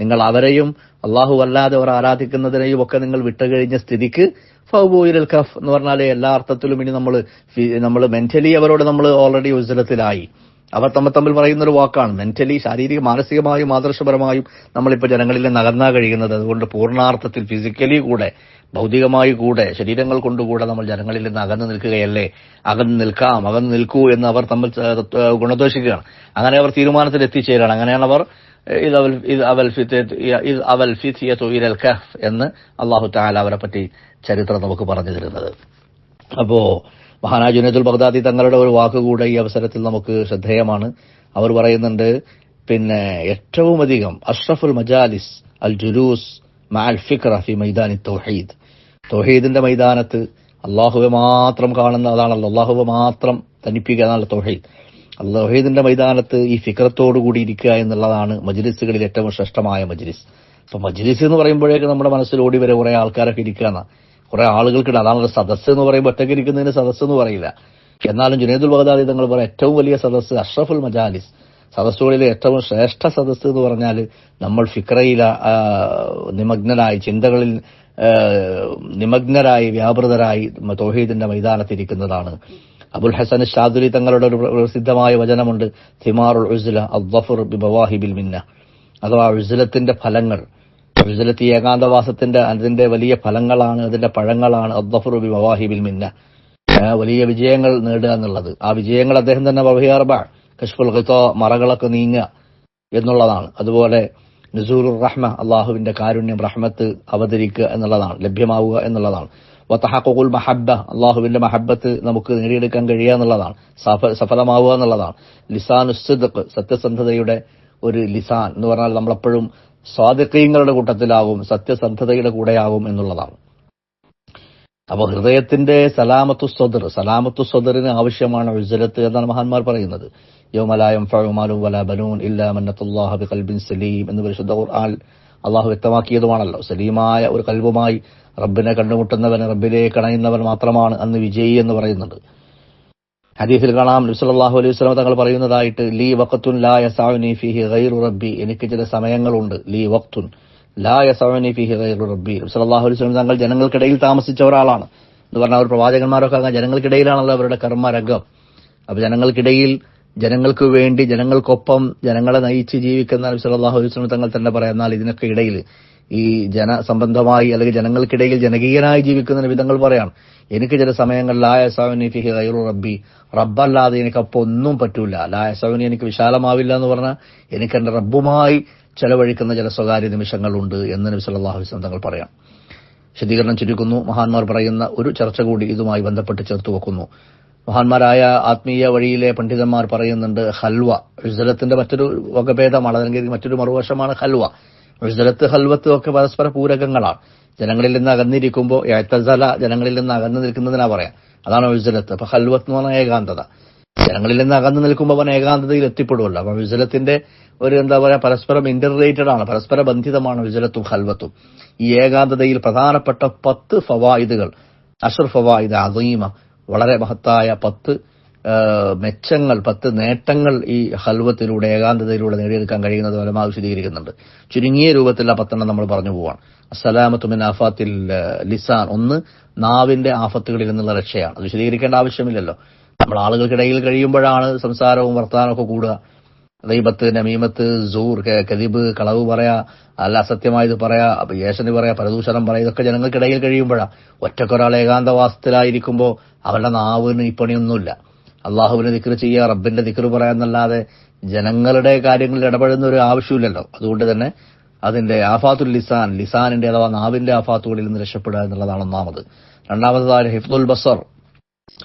Speaker 1: നിങ്ങൾ അവരെയും അള്ളാഹു അല്ലാതെ അവർ ആരാധിക്കുന്നതിനെയും ഒക്കെ നിങ്ങൾ വിട്ടുകഴിഞ്ഞ സ്ഥിതിക്ക് ഫൗബൂയിരൽ കഫ് എന്ന് പറഞ്ഞാൽ എല്ലാ അർത്ഥത്തിലും ഇനി നമ്മൾ നമ്മൾ മെന്റലി അവരോട് നമ്മൾ ഓൾറെഡി ഉജ്ജലത്തിലായി അവർ തമ്മിൽ തമ്മിൽ പറയുന്ന ഒരു വാക്കാണ്. മെന്റലി ശാരീരിക മാനസികമായും ആദർശപരമായും നമ്മളിപ്പോൾ ജനങ്ങളിൽ നകർന്നാ കഴിയുന്നത്. അതുകൊണ്ട് പൂർണാർത്ഥത്തിൽ ഫിസിക്കലി കൂടെ ഭൗതികമായി കൂടെ ശരീരങ്ങൾ കൊണ്ടുകൂടെ നമ്മൾ ജനങ്ങളിൽ നിന്ന് അകന്നു നിൽക്കുകയല്ലേ? അകന്നു നിൽക്കാം അകന്നു നിൽക്കൂ എന്ന് അവർ തമ്മിൽ ഗുണദോഷിക്കുകയാണ്. അങ്ങനെ അവർ തീരുമാനത്തിൽ എത്തിച്ചേരുകയാണ് അങ്ങനെയാണ് അവർ ഇത് അവൽ ഇത് അവൽ ഇത് അവൽ ഫിത്യത്തു ഇലൽ കഹ്ഫ് എന്ന് അള്ളാഹു താല അവരെ പറ്റി ചരിത്രം നമുക്ക് പറഞ്ഞു തരുന്നത്. അപ്പോ മഹാനായ ജുനൈദുൽ ബഗ്ദാദി തങ്ങളുടെ ഒരു വാക്കുകൂടെ ഈ അവസരത്തിൽ നമുക്ക് ശ്രദ്ധേയമാണ്. അവർ പറയുന്നുണ്ട് പിന്നെ ഏറ്റവും അധികം അഷ്റഫുൽ മജാലിസ് അൽ ജുലൂസ് മാൽ ഫിക്ര ഫി മൈദാനി തൗഹീദ്. തൗഹീദിന്റെ മൈതാനത്ത് അള്ളാഹുവെ മാത്രം കാണുന്ന അതാണല്ലോ അള്ളാഹുവെ മാത്രം തനിപ്പിക്കുക എന്നാണല്ലോ തൗഹീദ്. തൗഹീദിന്റെ മൈതാനത്ത് ഈ ഫിക്രത്തോടു കൂടി ഇരിക്കുക എന്നുള്ളതാണ് മജ്ലിസുകളിൽ ഏറ്റവും ശ്രേഷ്ഠമായ മജ്ലിസ്. അപ്പൊ മജ്ലിസ് എന്ന് പറയുമ്പോഴേക്ക് നമ്മുടെ മനസ്സിൽ ഓടി വരെ കുറെ ആൾക്കാരൊക്കെ ഇരിക്കുകയാണ് കുറെ ആളുകൾക്കിടെ അതാണ് സദസ്സ് എന്ന് പറയുമ്പോൾ ഒറ്റയ്ക്ക് ഇരിക്കുന്നതിന് സദസ്സ് എന്ന് പറയില്ല. എന്നാലും ജുനേദുൽ ബഗദാദി തങ്ങൾ പറയും ഏറ്റവും വലിയ സദസ്സ് അഷ്റഫുൽ മജാലിസ്. സദസ്സുകളിലെ ഏറ്റവും ശ്രേഷ്ഠ സദസ്സ് എന്ന് പറഞ്ഞാൽ നമ്മൾ ഫിക്രയിൽ നിമഗ്നരായി ചിന്തകളിൽ നിമഗ്നരായി വ്യാപൃതരായി തോഹീദിന്റെ മൈതാനത്തിരിക്കുന്നതാണ്. അബുൽ ഹസൻ ഷാദുലി തങ്ങളുടെ ഒരു പ്രസിദ്ധമായ വചനമുണ്ട് തിമാറുൽ ഉസ്ല ബിബവാഹി ബിബവാഹിബിൽ മിന്ന. അഥവാ ഉസ്ലത്തിന്റെ ഫലങ്ങൾ ഉസ്ലത്ത് ഏകാന്തവാസത്തിന്റെ അതിന്റെ വലിയ ഫലങ്ങളാണ് അതിന്റെ പഴങ്ങളാണ് ബിബവാഹി ബിബവാഹിബിൽ മിന്ന. വലിയ വിജയങ്ങൾ നേടുക എന്നുള്ളത്. ആ വിജയങ്ങൾ അദ്ദേഹം തന്നെ വഹിയാർബ കഷ്ഫുൽ ഖിത്തോ മറകളൊക്കെ നീങ്ങുക എന്നുള്ളതാണ്. അതുപോലെ നസൂറുർ റഹ്മ അള്ളാഹുവിന്റെ കാരുണ്യം റഹ്മത്ത് അവതരിക്കുക എന്നുള്ളതാണ് ലഭ്യമാവുക എന്നുള്ളതാണ്. വത്തഹഖുൽ മഹബ്ബ അള്ളാഹുവിന്റെ മഹബത്ത് നമുക്ക് നേടിയെടുക്കാൻ കഴിയുക എന്നുള്ളതാണ്. സഫ- സഫലമാവുക എന്നുള്ളതാണ്. ലിസാനു സിദ്ഖ് സത്യസന്ധതയുടെ ഒരു ലിസാൻ എന്ന് പറഞ്ഞാൽ നമ്മളെപ്പോഴും സ്വാദിഖീങ്ങളുടെ കൂട്ടത്തിലാവും സത്യസന്ധതയുടെ കൂടെയാവും എന്നുള്ളതാണ്. അപ്പോൾ ഹൃദയത്തിന്റെ സലാമത്തു സ്വദർ സലാമത്തു സ്വദറിന് ആവശ്യമാണ് ഉജ്ജലത്ത് എന്നാണ് മഹാന്മാർ പറയുന്നത്. യോമലായം ഫഴുമാലും വല ബനൂൻ ഇല്ലാ കൽബിൻ സലീം എന്ന് പരിശുദ്ധ ഖുർആൻ അള്ളാഹു വ്യക്തമാക്കിയതുമാണല്ലോ. സലീമായ ഒരു കൽബുമായി റബ്ബിനെ കണ്ടുമുട്ടുന്നവൻ റബ്ബിലേക്ക് അണയുന്നവൻ മാത്രമാണ് അന്ന് വിജയി എന്ന് പറയുന്നുണ്ട് ഹദീസിൽ കാണാം നബ്സല്ലാഹു അലൈഹി വസല്ലം തങ്ങൾ പറയുന്നതായിട്ട് ലീ വഖത്തുൻ ലാ യസാവുനി ഫീഹി ഗൈറു റബ്ബി. എനിക്ക് ചില സമയങ്ങളുണ്ട്. ലീ വഖ്തുൻ ലാ യസാവുനി ഫീഹി ഗൈറു റബ്ബി. നബ്സല്ലാഹു അലൈഹി സ്വലം തങ്ങൾ ജനങ്ങൾക്കിടയിൽ താമസിച്ച ഒരാളാണ്. എന്ന് പറഞ്ഞാൽ അവർ പ്രവാചകന്മാരൊക്കെ അങ്ങനെ ജനങ്ങൾക്കിടയിലാണല്ലോ അവരുടെ കർമ്മരംഗം. അപ്പൊ ജനങ്ങൾക്കിടയിൽ ജനങ്ങൾക്ക് വേണ്ടി ജനങ്ങൾക്കൊപ്പം ജനങ്ങളെ നയിച്ച് ജീവിക്കുന്ന നബി സല്ലല്ലാഹു അലൈഹി സ്വലം തങ്ങൾ തന്നെ പറയാം എന്നാൽ ഇതിനൊക്കെ ഇടയിൽ ഈ ജനസംബന്ധമായി അല്ലെങ്കിൽ ജനങ്ങൾക്കിടയിൽ ജനകീയനായി ജീവിക്കുന്ന വിധങ്ങൾ പറയാം എനിക്ക് ചില സമയങ്ങളിൽ ലായ സൗനി ഫിഹി റബ്ബി. റബ്ബല്ലാതെ എനിക്കപ്പോൾ ഒന്നും പറ്റൂല. ലായ സൗനി എനിക്ക് വിശാലമാവില്ല എന്ന് പറഞ്ഞാൽ എനിക്ക് എന്റെ റബ്ബുമായി ചെലവഴിക്കുന്ന ചില സ്വകാര്യ നിമിഷങ്ങളുണ്ട് എന്ന് നബി സല്ലല്ലാഹു അലൈഹി വസല്ലം തങ്ങൾ പറയാം. വിശദീകരണം ചുരുക്കുന്നു. മഹാന്മാർ പറയുന്ന ഒരു ചർച്ച കൂടി ഇതുമായി ബന്ധപ്പെട്ട് ചേർത്ത് വെക്കുന്നു. മഹാന്മാരായ ആത്മീയ വഴിയിലെ പണ്ഡിതന്മാർ പറയുന്നുണ്ട് ഹൽവ ഉജ്ജലത്തിന്റെ മറ്റൊരു വകഭേദമാണ് അല്ലെങ്കിൽ മറ്റൊരു മറുവശമാണ് ഹൽവ ഉജ്ജലത്ത് ഹൽവത്തും ഒക്കെ പരസ്പര പൂരകങ്ങളാണ് ജനങ്ങളിൽ നിന്ന് അകന്നിരിക്കുമ്പോൾ ഏത്തസല ജനങ്ങളിൽ നിന്ന് അകന്നു നിൽക്കുന്നതിനാ പറയാം. അതാണ് ഉജ്ജലത്ത് അപ്പൊ ഹൽവത്ത് എന്ന് പറഞ്ഞാൽ ഏകാന്തത. ജനങ്ങളിൽ നിന്ന് അകന്നു നിൽക്കുമ്പോൾ അവൻ ഏകാന്തതയിൽ എത്തിപ്പെടുമല്ലോ അപ്പൊ വിജലത്തിന്റെ ഒരു എന്താ പറയാ പരസ്പരം ഇന്റർറിലേറ്റഡ് ആണ് പരസ്പര ബന്ധിതമാണ് വിജലത്തും ഹൽവത്തും. ഈ ഏകാന്തതയിൽ പ്രധാനപ്പെട്ട പത്ത് ഫവായിദുകൾ. അഷർ ഫവായിദ് അദീമ വളരെ മഹത്തായ പത്ത് മെച്ചങ്ങൾ പത്ത് നേട്ടങ്ങൾ ഈ ഹൽവത്തിലൂടെ ഏകാന്തതയിലൂടെ നേടിയെടുക്കാൻ കഴിയുന്നത് ഫലമായി വിശദീകരിക്കുന്നുണ്ട്. ചുരുങ്ങിയ രൂപത്തിൽ ആ പത്തെണ്ണം നമ്മൾ പറഞ്ഞു പോവാണ്. അസലാമത്തുമിൻ ആഫാത്തിൽ ലിസാൻ. ഒന്ന് നാവിന്റെ ആഫത്തുകളിൽ നിന്നുള്ള രക്ഷയാണ്. അത് വിശദീകരിക്കേണ്ട ആവശ്യമില്ലല്ലോ. നമ്മൾ ആളുകൾക്കിടയിൽ കഴിയുമ്പോഴാണ് സംസാരവും വർത്തമാനമൊക്കെ കൂടുക. ദൈബത്ത് നമീമത്ത് സൂർ കദിബ് കളവ് പറയാ അല്ല അസത്യമായത് പറയാ യേശന് പറയാ പരദൂഷണം പറയാ ഇതൊക്കെ ജനങ്ങൾക്കിടയിൽ കഴിയുമ്പോഴാ. ഒറ്റക്കൊരാൾ ഏകാന്തവാസത്തിലായിരിക്കുമ്പോൾ അവരുടെ നാവിന് ഈ പണിയൊന്നുമില്ല. അള്ളാഹുവിന് ദിക്ർ ചെയ്യുക റബ്ബിന്റെ ദിക്ർ പറയാന്നല്ലാതെ ജനങ്ങളുടെ കാര്യങ്ങളിൽ ഇടപെടുന്ന ഒരു ആവശ്യമില്ലല്ലോ. അതുകൊണ്ട് തന്നെ അതിന്റെ ആഫാത്തുൽ ലിസാൻ ലിസാനിന്റെ അഥവാ നാവിന്റെ ആഫാത്തുകളിൽ നിന്ന് രക്ഷപ്പെടുക എന്നുള്ളതാണ് ഒന്നാമത്. രണ്ടാമതായ ഹിഫ്ദുൽ ബസർ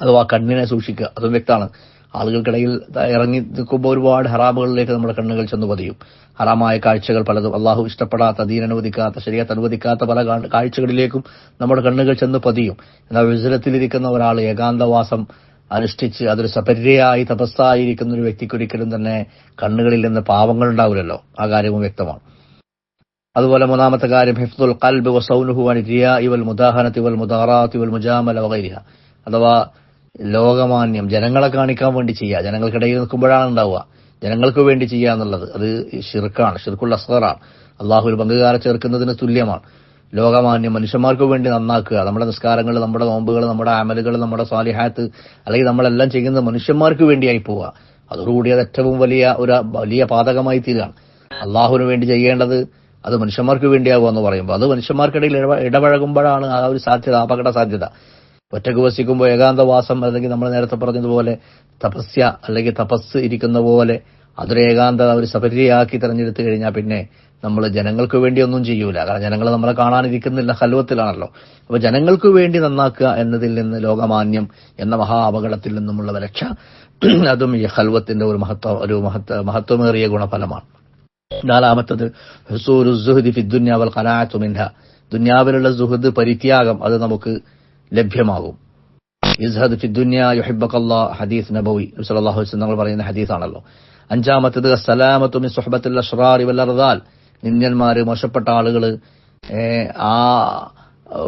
Speaker 1: അഥവാ കണ്ണിനെ സൂക്ഷിക്കുക. അതും വ്യക്തമാണ്. ആളുകൾക്കിടയിൽ ഇറങ്ങി നിൽക്കുമ്പോൾ ഒരുപാട് ഹറാമുകളിലേക്ക് നമ്മുടെ കണ്ണുകൾ ചെന്ന് പതിയും. ഹറാമായ കാഴ്ചകൾ പലതും അള്ളാഹു ഇഷ്ടപ്പെടാത്ത ദീൻ അനുവദിക്കാത്ത ശരിയത്ത് അനുവദിക്കാത്ത പല കാഴ്ചകളിലേക്കും നമ്മുടെ കണ്ണുകൾ ചെന്ന് പതിയും. എന്നാൽ വിസുരത്തിലിരിക്കുന്ന ഒരാൾ ഏകാന്തവാസം അനുഷ്ഠിച്ച് അതൊരു സപര്യയായി തപസ്സായിരിക്കുന്ന ഒരു വ്യക്തിക്ക് ഒരിക്കലും തന്നെ കണ്ണുകളിൽ നിന്ന് പാവങ്ങൾ ഉണ്ടാവില്ലല്ലോ. ആ കാര്യവും വ്യക്തമാണ്. അതുപോലെ മൂന്നാമത്തെ കാര്യം ഹിഫ്ദുൽ കൽബ് വസൗനുഹു അൻ ഇവൽ വൽ ഇവൽ വൽ മുദാറാത്തി വൽ മുജാമല വകൈരിഹ അഥവാ ലോകമാന്യം ജനങ്ങളെ കാണിക്കാൻ വേണ്ടി ചെയ്യുക. ജനങ്ങൾക്കിടയിൽ നിൽക്കുമ്പോഴാണ് ഉണ്ടാവുക. ജനങ്ങൾക്ക് വേണ്ടി ചെയ്യുക എന്നുള്ളത് അത് ഷിർക്കാണ് ഷിർക്കുൽ അസ്ഹറാണ് അള്ളാഹുൽ പങ്കുകാരെ ചേർക്കുന്നതിന് തുല്യമാണ്. ലോകമാന്യം മനുഷ്യന്മാർക്ക് വേണ്ടി നന്നാക്കുക. നമ്മുടെ നിസ്കാരങ്ങൾ നമ്മുടെ നോമ്പുകൾ നമ്മുടെ അമലുകൾ നമ്മുടെ സ്വാലിഹാത്ത് അല്ലെങ്കിൽ നമ്മളെല്ലാം ചെയ്യുന്നത് മനുഷ്യന്മാർക്ക് വേണ്ടിയായി പോവുക. അതോടുകൂടി അത് ഏറ്റവും വലിയ ഒരു വലിയ പാതകമായി തീരുകയാണ് അള്ളാഹുവിന് വേണ്ടി ചെയ്യേണ്ടത് അത് മനുഷ്യന്മാർക്ക് വേണ്ടിയാവുക എന്ന് പറയുമ്പോൾ അത് മനുഷ്യന്മാർക്കിടയിൽ ഇടപ- ഇടപഴകുമ്പോഴാണ് ആ ഒരു സാധ്യത അപകട സാധ്യത. ഒറ്റയ്ക്ക് വസിക്കുമ്പോൾ ഏകാന്തവാസം അല്ലെങ്കിൽ നമ്മൾ നേരത്തെ പറഞ്ഞതുപോലെ തപസ്യ അല്ലെങ്കിൽ തപസ് ഇരിക്കുന്ന പോലെ അതൊരു ഏകാന്തത ഒരു സപര്യയാക്കി തെരഞ്ഞെടുത്തു കഴിഞ്ഞാൽ പിന്നെ നമ്മൾ ജനങ്ങൾക്ക് വേണ്ടി ഒന്നും ചെയ്യൂല. കാരണം ജനങ്ങൾ നമ്മളെ കാണാനിരിക്കുന്നില്ല ഹൽവത്തിലാണല്ലോ അപ്പൊ ജനങ്ങൾക്ക് വേണ്ടി നന്നാക്കുക എന്നതിൽ നിന്ന് ലോകമാന്യം എന്ന മഹാ അപകടത്തിൽ നിന്നുമുള്ള രക്ഷ അതും ഈ ഹൽവത്തിന്റെ ഒരു മഹത്വ ഒരു മഹത്വ മഹത്വമേറിയ ഗുണഫലമാണ്. നാലാമത്തത് ഹുസൂർ സുഹദി ഫി ദുന്യ വൽ ഖനാഅത്തു മിൻഹ. ദുന്യാവിലുള്ള സുഹൃദ് പരിത്യാഗം അത് നമുക്ക് ലഭ്യമാകും. ഇസ്ഹദ് ഫി ദുന്യ യുഹിബ്ബക്കല്ലാ ഹദീസ് നബവി വസല്ലം നമ്മൾ പറയുന്ന ഹദീസാണല്ലോ. അഞ്ചാമത്തത് സലാമത്തുമി സുഹബത്തിൽ അഷ്റാറി വൽ അർദാൽ. നിന്ദ്യന്മാര് മോശപ്പെട്ട ആളുകൾ ആ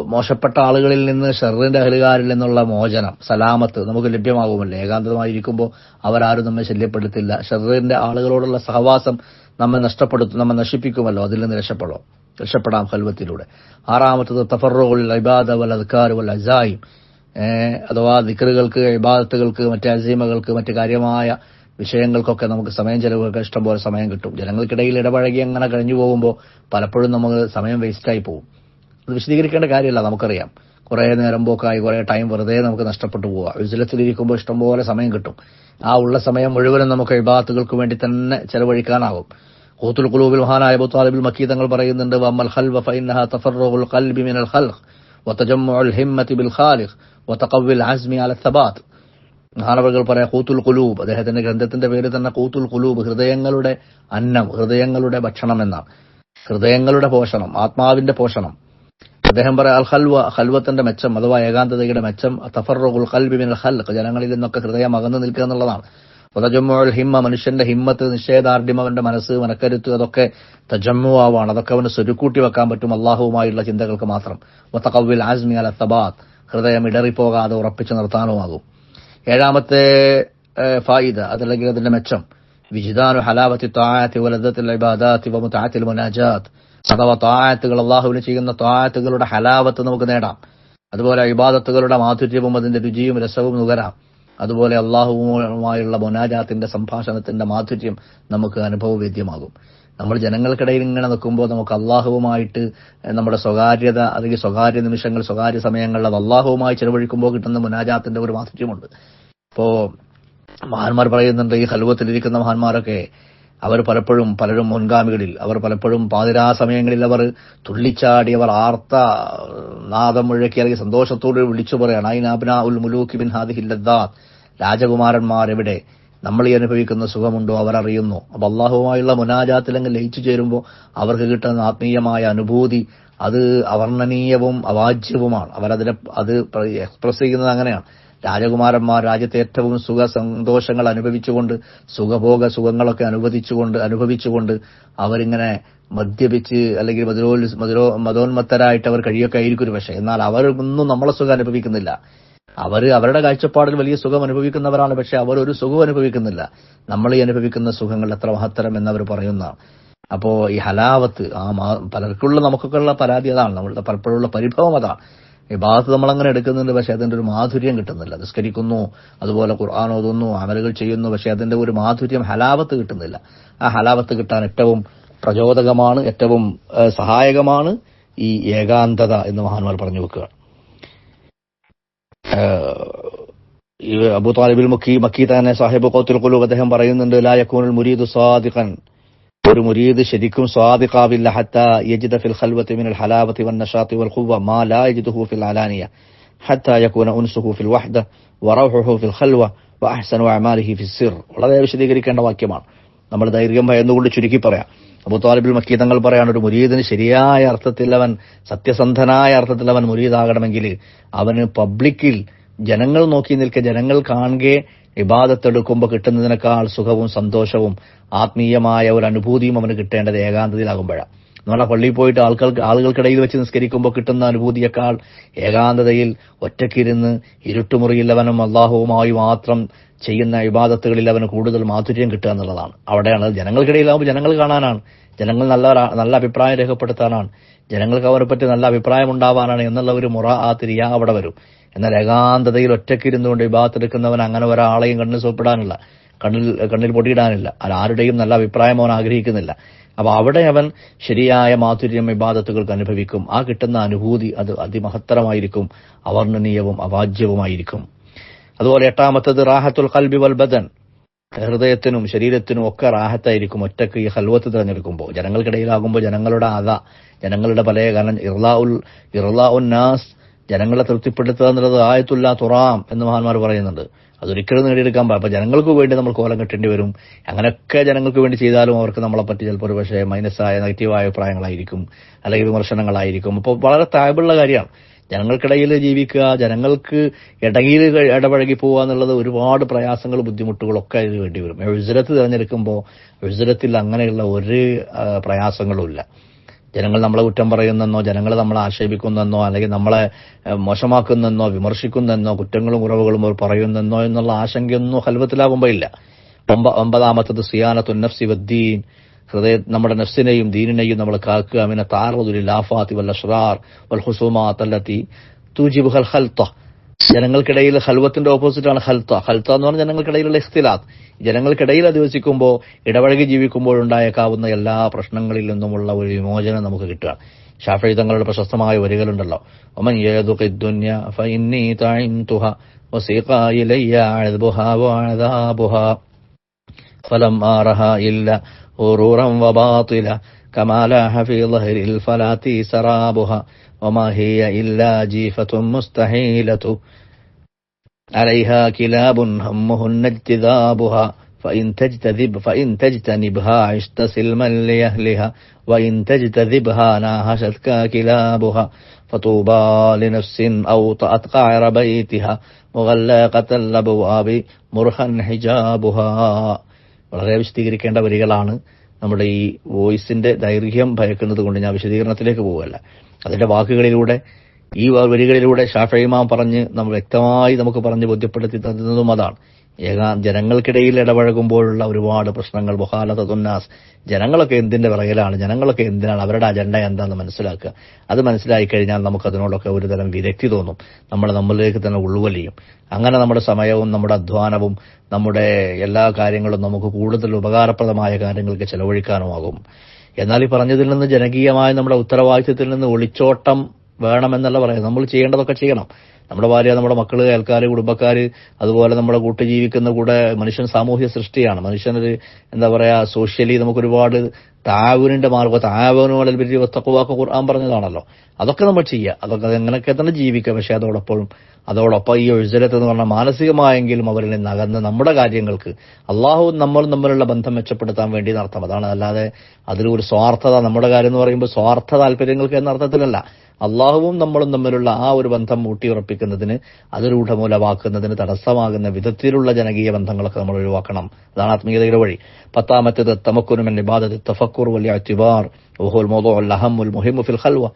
Speaker 1: മോശപ്പെട്ട ആളുകളിൽ നിന്ന് ഷെറിന്റെ അഹലുകാരിൽ നിന്നുള്ള മോചനം സലാമത്ത് നമുക്ക് ലഭ്യമാകുമല്ലോ. ഏകാന്തമായിരിക്കുമ്പോൾ അവരാരും നമ്മെ ശല്യപ്പെടുത്തില്ല. ഷെറിന്റെ ആളുകളോടുള്ള സഹവാസം നമ്മെ നഷ്ടപ്പെടുത്തും നമ്മെ നശിപ്പിക്കുമല്ലോ. അതിൽ നിന്ന് രക്ഷപ്പെടും രക്ഷപ്പെടാം ഹൽവത്തിലൂടെ ആറാമത്തത് തഫറുൽ ഇബാദ വൽ അദ്കാർ വൽ അസായിം അഥവാ ദിക്കറുകൾക്ക് ഇബാദത്തുകൾക്ക് മറ്റ് അസീമകൾക്ക് മറ്റ് കാര്യമായ വിഷയങ്ങൾക്കൊക്കെ നമുക്ക് സമയം ചെലവൊക്കെ ഇഷ്ടംപോലെ സമയം കിട്ടും. ജനങ്ങൾക്കിടയിൽ ഇടപഴകി അങ്ങനെ കഴിഞ്ഞു പോകുമ്പോൾ പലപ്പോഴും നമുക്ക് സമയം വേസ്റ്റായി പോകും. അത് വിശദീകരിക്കേണ്ട കാര്യമല്ല നമുക്കറിയാം. കുറേ നേരം പോക്കായി കുറേ ടൈം വെറുതെ നമുക്ക് നഷ്ടപ്പെട്ടു പോവുക. വിജിലത്തിലിരിക്കുമ്പോൾ ഇഷ്ടംപോലെ സമയം കിട്ടും. ആ ഉള്ള സമയം മുഴുവനും നമുക്ക് ഇബാത്തുകൾക്ക് വേണ്ടി തന്നെ ചെലവഴിക്കാനാകും. ഖൂത്തുൽ കുലൂബിൽ മഹാനായ അബൂ താലിബിൽ മക്കീ തങ്ങൾ പറയുന്നുണ്ട് വമ്മൽ ഹൽവ ഫൈനഹ തഫററുൽ ഖൽബി മിനൽ ഖൽഖ് ബിൽ ഖാലിഖ് ആസ്മി അസ്മി അല തബാത്ത് മഹാനവകൾ പറയാം കൂത്തുൽ കുലൂബ് അദ്ദേഹത്തിന്റെ ഗ്രന്ഥത്തിന്റെ പേര് തന്നെ കൂത്തുൽ കുലൂബ് ഹൃദയങ്ങളുടെ അന്നം ഹൃദയങ്ങളുടെ ഭക്ഷണം എന്നാണ്. ഹൃദയങ്ങളുടെ പോഷണം ആത്മാവിന്റെ പോഷണം. അദ്ദേഹം പറയാം അൽ ഹൽവ ഹൽവത്തിന്റെ മെച്ചം അഥവാ ഏകാന്തതയുടെ മെച്ചം തഫറുൽ മിനൽ ഖൽഖ് ജനങ്ങളിൽ നിന്നൊക്കെ ഹൃദയം അകന്നു നിൽക്കുക എന്നുള്ളതാണ്. തജമ്മുൽ ഹിമ്മ മനുഷ്യന്റെ ഹിമ്മത്ത് നിഷേധാർഢ്യം അവന്റെ മനസ്സ് മനക്കരുത്ത് അതൊക്കെ തജമ്മു ആവാണ് അതൊക്കെ അവന് സ്വരുക്കൂട്ടി വെക്കാൻ പറ്റും അള്ളാഹുവുമായുള്ള ചിന്തകൾക്ക് മാത്രം. വത്തഖവ്വിൽ ആസ്മി അൽ തബാത്ത്. ഹൃദയം ഇടറിപ്പോകാതെ ഉറപ്പിച്ചു നിർത്താനുമാകും. ഏഴാമത്തെ ഫായിദ അതല്ലെങ്കിൽ അതിന്റെ മെച്ചം. വിജിദാനു ഹലാവത്തി താഴത്തി വലദത്തിൽ ഇബാദാത്തി വമുതാത്തിൽ മുനാജാത്ത്. അഥവാ താഴത്തുകൾ അള്ളാഹുവിന് ചെയ്യുന്ന താഴത്തുകളുടെ ഹലാവത്ത് നമുക്ക് നേടാം. അതുപോലെ ഇബാദത്തുകളുടെ മാധുര്യവും അതിന്റെ രുചിയും രസവും നുകരാം. അതുപോലെ അള്ളാഹുവുമായുള്ള മൊനാജാത്തിന്റെ സംഭാഷണത്തിന്റെ മാധുര്യം നമുക്ക് അനുഭവവേദ്യമാകും. നമ്മൾ ജനങ്ങൾക്കിടയിൽ ഇങ്ങനെ നിൽക്കുമ്പോൾ നമുക്ക് അള്ളാഹുവുമായിട്ട് നമ്മുടെ സ്വകാര്യത അല്ലെങ്കിൽ സ്വകാര്യ നിമിഷങ്ങൾ സ്വകാര്യ സമയങ്ങളിൽ അത് അള്ളാഹുവുമായി ചെലവഴിക്കുമ്പോൾ കിട്ടുന്ന മുനാജാത്തിന്റെ ഒരു മാധുര്യമുണ്ട്. ഇപ്പോ മഹാന്മാർ പറയുന്നുണ്ട് ഈ ഹലുവത്തിലിരിക്കുന്ന മഹാന്മാരൊക്കെ അവർ പലപ്പോഴും പലരും മുൻഗാമികളിൽ അവർ പലപ്പോഴും പാതിരാ സമയങ്ങളിൽ അവർ തുള്ളിച്ചാടി അവർ ആർത്ത നാദം മുഴക്കി അല്ലെങ്കിൽ സന്തോഷത്തോട് വിളിച്ചു പറയാണ് ഐനാബ്ന ഉൽ മുലൂക്കി ബിൻ ഹാദിഹില്ലദ്ദാത്ത് രാജകുമാരന്മാർ എവിടെ നമ്മൾ ഈ അനുഭവിക്കുന്ന സുഖമുണ്ടോ അവരറിയുന്നു അപ്പൊ അള്ളാഹുമായുള്ള മുനാജാത്തിലങ്ങ് ലയിച്ചു ചേരുമ്പോൾ അവർക്ക് കിട്ടുന്ന ആത്മീയമായ അനുഭൂതി അത് അവർണനീയവും അവാജ്യവുമാണ്. അവരതിനെ അത് എക്സ്പ്രസ് ചെയ്യുന്നത് അങ്ങനെയാണ്. രാജകുമാരന്മാർ രാജ്യത്തെ ഏറ്റവും സുഖ സന്തോഷങ്ങൾ അനുഭവിച്ചുകൊണ്ട് സുഖഭോഗ സുഖങ്ങളൊക്കെ അനുവദിച്ചുകൊണ്ട് അനുഭവിച്ചുകൊണ്ട് അവരിങ്ങനെ മദ്യപിച്ച് അല്ലെങ്കിൽ മധുരോ മധുരോ മതോന്മത്തരായിട്ട് അവർ കഴിയൊക്കെ ആയിരിക്കും പക്ഷേ. എന്നാൽ അവരൊന്നും നമ്മളെ സുഖം അനുഭവിക്കുന്നില്ല. അവർ അവരുടെ കാഴ്ചപ്പാടിൽ വലിയ സുഖം അനുഭവിക്കുന്നവരാണ് പക്ഷെ അവർ ഒരു സുഖം അനുഭവിക്കുന്നില്ല. നമ്മൾ ഈ അനുഭവിക്കുന്ന സുഖങ്ങൾ എത്ര മഹത്തരം എന്നവർ പറയുന്നതാണ് അപ്പോ ഈ ഹലാവത്ത് ആ പലർക്കുള്ള നമുക്കൊക്കെ ഉള്ള പരാതി അതാണ്. നമ്മളുടെ പലപ്പോഴുള്ള പരിഭവം അതാണ്. ഈ ഭാഗത്ത് നമ്മളങ്ങനെ എടുക്കുന്നുണ്ട് പക്ഷെ അതിന്റെ ഒരു മാധുര്യം കിട്ടുന്നില്ല. നിസ്കരിക്കുന്നു അതുപോലെ ഖുർആൻ ഓതുന്നു അമലുകൾ ചെയ്യുന്നു പക്ഷെ അതിന്റെ ഒരു മാധുര്യം ഹലാവത്ത് കിട്ടുന്നില്ല. ആ ഹലാവത്ത് കിട്ടാൻ ഏറ്റവും പ്രചോദകമാണ് ഏറ്റവും സഹായകമാണ് ഈ ഏകാന്തത എന്ന് മഹാന്മാർ പറഞ്ഞു വെക്കുക. ഈ അബൂ താലിബിൽ മക്കി മക്കി തന്നെ സാഹിബ് കോത്തുൽ കുലൂബ് അദ്ദേഹം പറയുന്നുണ്ട് ലാ യക്കൂനുൽ മുരീദു സാദിഖൻ ഒരു മുരീദ് ശരിക്കും സ്വാദിഖാവില്ല ഹത്ത യജിദ ഫിൽ ഖൽവത്തി മിനൽ ഹലാവത്തി വൻ നഷാത്തി വൽ ഖുവ്വ മാ ലാ യജിദുഹു ഫിൽ അലാനിയ ഹത്ത യകൂന ഉൻസുഹു ഫിൽ വഹ്ദ വറൗഹുഹു ഫിൽ ഖൽവ വഅഹ്സനു അഅമാലിഹി ഫിൽ സിർ. വളരെ വിശദീകരിക്കേണ്ട വാക്യമാണ്. നമ്മൾ ദൈർഘ്യം ഭയന്നുകൊണ്ട് ചുരുക്കി പറയാം. അബൂ താലിബിൽ മക്കി തങ്ങൾ പറയാണ് ഒരു മുരീദിന് ശരിയായ അർത്ഥത്തിൽ അവൻ സത്യസന്ധനായ അർത്ഥത്തിൽ അവൻ മുരീദാകണമെങ്കിൽ അവന് പബ്ലിക്കിൽ ജനങ്ങൾ നോക്കി നിൽക്കെ ജനങ്ങൾ കാണുകയെ വിവാദത്തെടുക്കുമ്പോൾ കിട്ടുന്നതിനേക്കാൾ സുഖവും സന്തോഷവും ആത്മീയമായ ഒരു അനുഭൂതിയും അവന് കിട്ടേണ്ടത് ഏകാന്തതയിലാകുമ്പോഴാണ് നമ്മളെ പള്ളിയിൽ പോയിട്ട് ആൾക്കാർക്ക് ആളുകൾക്കിടയിൽ വെച്ച് നിസ്കരിക്കുമ്പോൾ കിട്ടുന്ന അനുഭൂതിയേക്കാൾ ഏകാന്തതയിൽ ഒറ്റക്കിരുന്ന് ഇരുട്ടുമുറിയിൽ അവനും അള്ളാഹുവുമായി മാത്രം ചെയ്യുന്ന വിവാദത്തുകളിൽ അവന് കൂടുതൽ മാധുര്യം കിട്ടുക എന്നുള്ളതാണ്. അവിടെയാണ് ജനങ്ങൾക്കിടയിലാവുമ്പോൾ ജനങ്ങൾ കാണാനാണ്. ജനങ്ങൾ നല്ല നല്ല അഭിപ്രായം രേഖപ്പെടുത്താനാണ്. ജനങ്ങൾക്ക് അവരെ പറ്റി നല്ല അഭിപ്രായം ഉണ്ടാവാനാണ് എന്നുള്ള ഒരു മുറ ആ തിരിയാ അവിടെ വരും. എന്നാൽ ഏകാന്തതയിൽ ഒറ്റയ്ക്കിരുന്നുകൊണ്ട് വിവാഹത്തെടുക്കുന്നവൻ അങ്ങനെ ഒരാളെയും കണ്ണിൽ സോപ്പിടാനില്ല. കണ്ണിൽ കണ്ണിൽ പൊടിയിടാനില്ല. അത് ആരുടെയും നല്ല അഭിപ്രായം അവൻ ആഗ്രഹിക്കുന്നില്ല. അപ്പൊ അവിടെ അവൻ ശരിയായ മാധുര്യം വിവാദത്തുകൾക്ക് അനുഭവിക്കും. ആ കിട്ടുന്ന അനുഭൂതി അത് അതിമഹത്തരമായിരിക്കും. അവർണനീയവും അവാജ്യവുമായിരിക്കും. അതുപോലെ എട്ടാമത്തത് റാഹത്തുൽ കൽബി വൽ ബദൻ. ഹൃദയത്തിനും ശരീരത്തിനും ഒക്കെ റാഹത്തായിരിക്കും ഒറ്റയ്ക്ക് ഈ ഹൽവത്ത് തിരഞ്ഞെടുക്കുമ്പോൾ. ജനങ്ങൾക്കിടയിലാകുമ്പോൾ ജനങ്ങളുടെ അത ജനങ്ങളുടെ പല കാരണം ഇർലാ ഉൽ നാസ് ജനങ്ങളെ തൃപ്തിപ്പെടുത്തുക എന്നുള്ളത് ആയത്തുല്ല തുറാം എന്ന് മഹാന്മാർ പറയുന്നുണ്ട്. അതൊരിക്കലും നേടിയെടുക്കാൻ പാടില്ല. അപ്പൊ ജനങ്ങൾക്ക് വേണ്ടി നമ്മൾ കോലം കെട്ടേണ്ടി വരും. അങ്ങനെയൊക്കെ ജനങ്ങൾക്ക് വേണ്ടി ചെയ്താലും അവർക്ക് നമ്മളെ പറ്റി ചിലപ്പോൾ ഒരു പക്ഷേ മൈനസായ നെഗറ്റീവായ അഭിപ്രായങ്ങളായിരിക്കും അല്ലെങ്കിൽ വിമർശനങ്ങളായിരിക്കും. അപ്പോൾ വളരെ താഴ്വുള്ള കാര്യമാണ്. ജനങ്ങൾക്കിടയിൽ ജീവിക്കുക ജനങ്ങൾക്ക് ഇടയിൽ ഇടപഴകി പോവുക എന്നുള്ളത് ഒരുപാട് പ്രയാസങ്ങൾ ബുദ്ധിമുട്ടുകളൊക്കെ അതിന് വേണ്ടി വരും. എഴുസരത്ത് തിരഞ്ഞെടുക്കുമ്പോൾ എഴുസരത്തിൽ അങ്ങനെയുള്ള ഒരു പ്രയാസങ്ങളും ഇല്ല ജനങ്ങൾ നമ്മളെ കുറ്റം പറയുന്നെന്നോ ജനങ്ങൾ നമ്മളെ ആക്ഷേപിക്കുന്നെന്നോ അല്ലെങ്കിൽ നമ്മളെ മോശമാക്കുന്നെന്നോ വിമർശിക്കുന്നെന്നോ കുറ്റങ്ങളും കുറവുകളും അവർ പറയുന്നെന്നോ എന്നുള്ള ആശങ്കയൊന്നും ഹൽവത്തിലാകുമ്പോൾ ഇല്ല. ഒമ്പ ഒമ്പതാമത്തത് സിയാനത്തു നഫ്സി വദ്ദീൻ. ഹൃദയ നമ്മുടെ നഫ്സിനെയും ദീനിനെയും നമ്മൾ കാക്കുക. മിന താറതുലിൽ ലാഫാത്തി വല്ല ഷറാർ വൽ ഹുസൂമാത്ത് തൂജിബ് ഹൽ ഹൽത്ത ജനങ്ങൾക്കിടയിൽ ഹൽവത്തിന്റെ ഓപ്പോസിറ്റാണ് ഹൽത്ത ഹൽത്ത എന്ന് പറഞ്ഞാൽ ജനങ്ങൾക്കിടയിലുള്ള ഇഖ്തിലാത്ത് ജനങ്ങൾക്കിടയിൽ അധിവസിക്കുമ്പോൾ ഇടപഴകി ജീവിക്കുമ്പോൾ ഉണ്ടായേക്കാവുന്ന എല്ലാ പ്രശ്നങ്ങളിൽ നിന്നുമുള്ള ഒരു വിമോചനം നമുക്ക് കിട്ടുക. ഷാഫി തങ്ങളുടെ പ്രശസ്തമായ വരികളുണ്ടല്ലോ. ഒമൻ ഫലം ആറഹ ഫഇന്നി غرورا وباطلا كما لاح في ظهر الفلاة سرابها وما هي إلا جيفة مستحيلة. عليها كلاب همهن اجتذابها فإن تجتذب فإن تجتنبها عشت سلما لأهلها وإن تجتذبها ناهشتك كلابها. فطوبى لنفس أوطأت قعر بيتها مغلقة الأبواب مرخا حجابها. വളരെ വിശദീകരിക്കേണ്ട വരികളാണ് നമ്മുടെ ഈ വോയിസിന്റെ ദൈർഘ്യം ഭയക്കുന്നത് കൊണ്ട് ഞാൻ വിശദീകരണത്തിലേക്ക് പോവുകയല്ല. അതിന്റെ വാക്കുകളിലൂടെ ഈ വരികളിലൂടെ ഷാഫിമാം പറഞ്ഞ് നമ്മൾ വ്യക്തമായി നമുക്ക് പറഞ്ഞ് ബോധ്യപ്പെടുത്തി തന്നതും അതാണ്. ഏകാ ജനങ്ങൾക്കിടയിൽ ഇടപഴകുമ്പോഴുള്ള ഒരുപാട് പ്രശ്നങ്ങൾ ബുഹാലത്ത് തുന്നാസ്. ജനങ്ങളൊക്കെ എന്തിന്റെ പിറകിലാണ്? ജനങ്ങളൊക്കെ എന്തിനാണ്? അവരുടെ അജണ്ട എന്താണെന്ന് മനസ്സിലാക്കുക. അത് മനസ്സിലായി കഴിഞ്ഞാൽ നമുക്ക് അതിനോടൊക്കെ ഒരുതരം വിരക്തി തോന്നും. നമ്മൾ നമ്മളിലേക്ക് തന്നെ ഉൾവലിയും. അങ്ങനെ നമ്മുടെ സമയവും നമ്മുടെ അധ്വാനവും നമ്മുടെ എല്ലാ കാര്യങ്ങളും നമുക്ക് കൂടുതൽ ഉപകാരപ്രദമായ കാര്യങ്ങൾക്ക് ചെലവഴിക്കാനുമാകും. എന്നാൽ ഈ പറഞ്ഞതിൽ നിന്ന് ജനകീയമായ നമ്മുടെ ഉത്തരവാദിത്വത്തിൽ നിന്ന് ഒളിച്ചോട്ടം വേണമെന്നല്ല പറയുന്നത്. നമ്മൾ ചെയ്യേണ്ടതൊക്കെ ചെയ്യണം. നമ്മുടെ ഭാര്യ നമ്മുടെ മക്കൾ അയൽക്കാർ കുടുംബക്കാർ അതുപോലെ നമ്മുടെ കൂട്ട് ജീവിക്കുന്ന കൂടെ മനുഷ്യൻ സാമൂഹ്യ സൃഷ്ടിയാണ്. മനുഷ്യനൊരു എന്താ പറയാ സോഷ്യലി നമുക്ക് താവൂരിന്റെ മാർഗം താവൂനുകളിൽ വലിയ തക്കുവാക്ക് ഖുർആൻ പറഞ്ഞതാണല്ലോ. അതൊക്കെ നമ്മൾ ചെയ്യുക അതൊക്കെ എങ്ങനെയൊക്കെ തന്നെ ജീവിക്കുക പക്ഷേ അതോടൊപ്പം അതോടൊപ്പം ഈ ഒഴുതരത്ത് എന്ന് പറഞ്ഞാൽ മാനസികമായെങ്കിലും അവരിൽ നിന്ന് അകന്ന് നമ്മുടെ കാര്യങ്ങൾക്ക് അള്ളാഹുവും നമ്മളും തമ്മിലുള്ള ബന്ധം മെച്ചപ്പെടുത്താൻ വേണ്ടി നടത്താം അതാണ് അല്ലാതെ അതിലൊരു സ്വാർത്ഥത നമ്മുടെ കാര്യം എന്ന് പറയുമ്പോൾ സ്വാർത്ഥ താല്പര്യങ്ങൾക്ക് എന്ന അർത്ഥത്തിലല്ല അള്ളാഹുവും നമ്മളും തമ്മിലുള്ള ആ ഒരു ബന്ധം ഊട്ടിയുറപ്പിക്കുന്നതിന് അത് രൂഢമൂലമാക്കുന്നതിന് തടസ്സമാകുന്ന വിധത്തിലുള്ള ജനകീയ ബന്ധങ്ങളൊക്കെ നമ്മൾ ഒഴിവാക്കണം. അതാണ് ആത്മീയതയുടെ വഴി. പത്താമത്തേത് തമക്കുനുമൻ ഇബാദത്ത് തഫക്കൂർ വലിയ അറ്റിബാർ ഓഹുൽ മോദോ അഹമുൽ മുഹിമു ഫിൽ ഹൽവ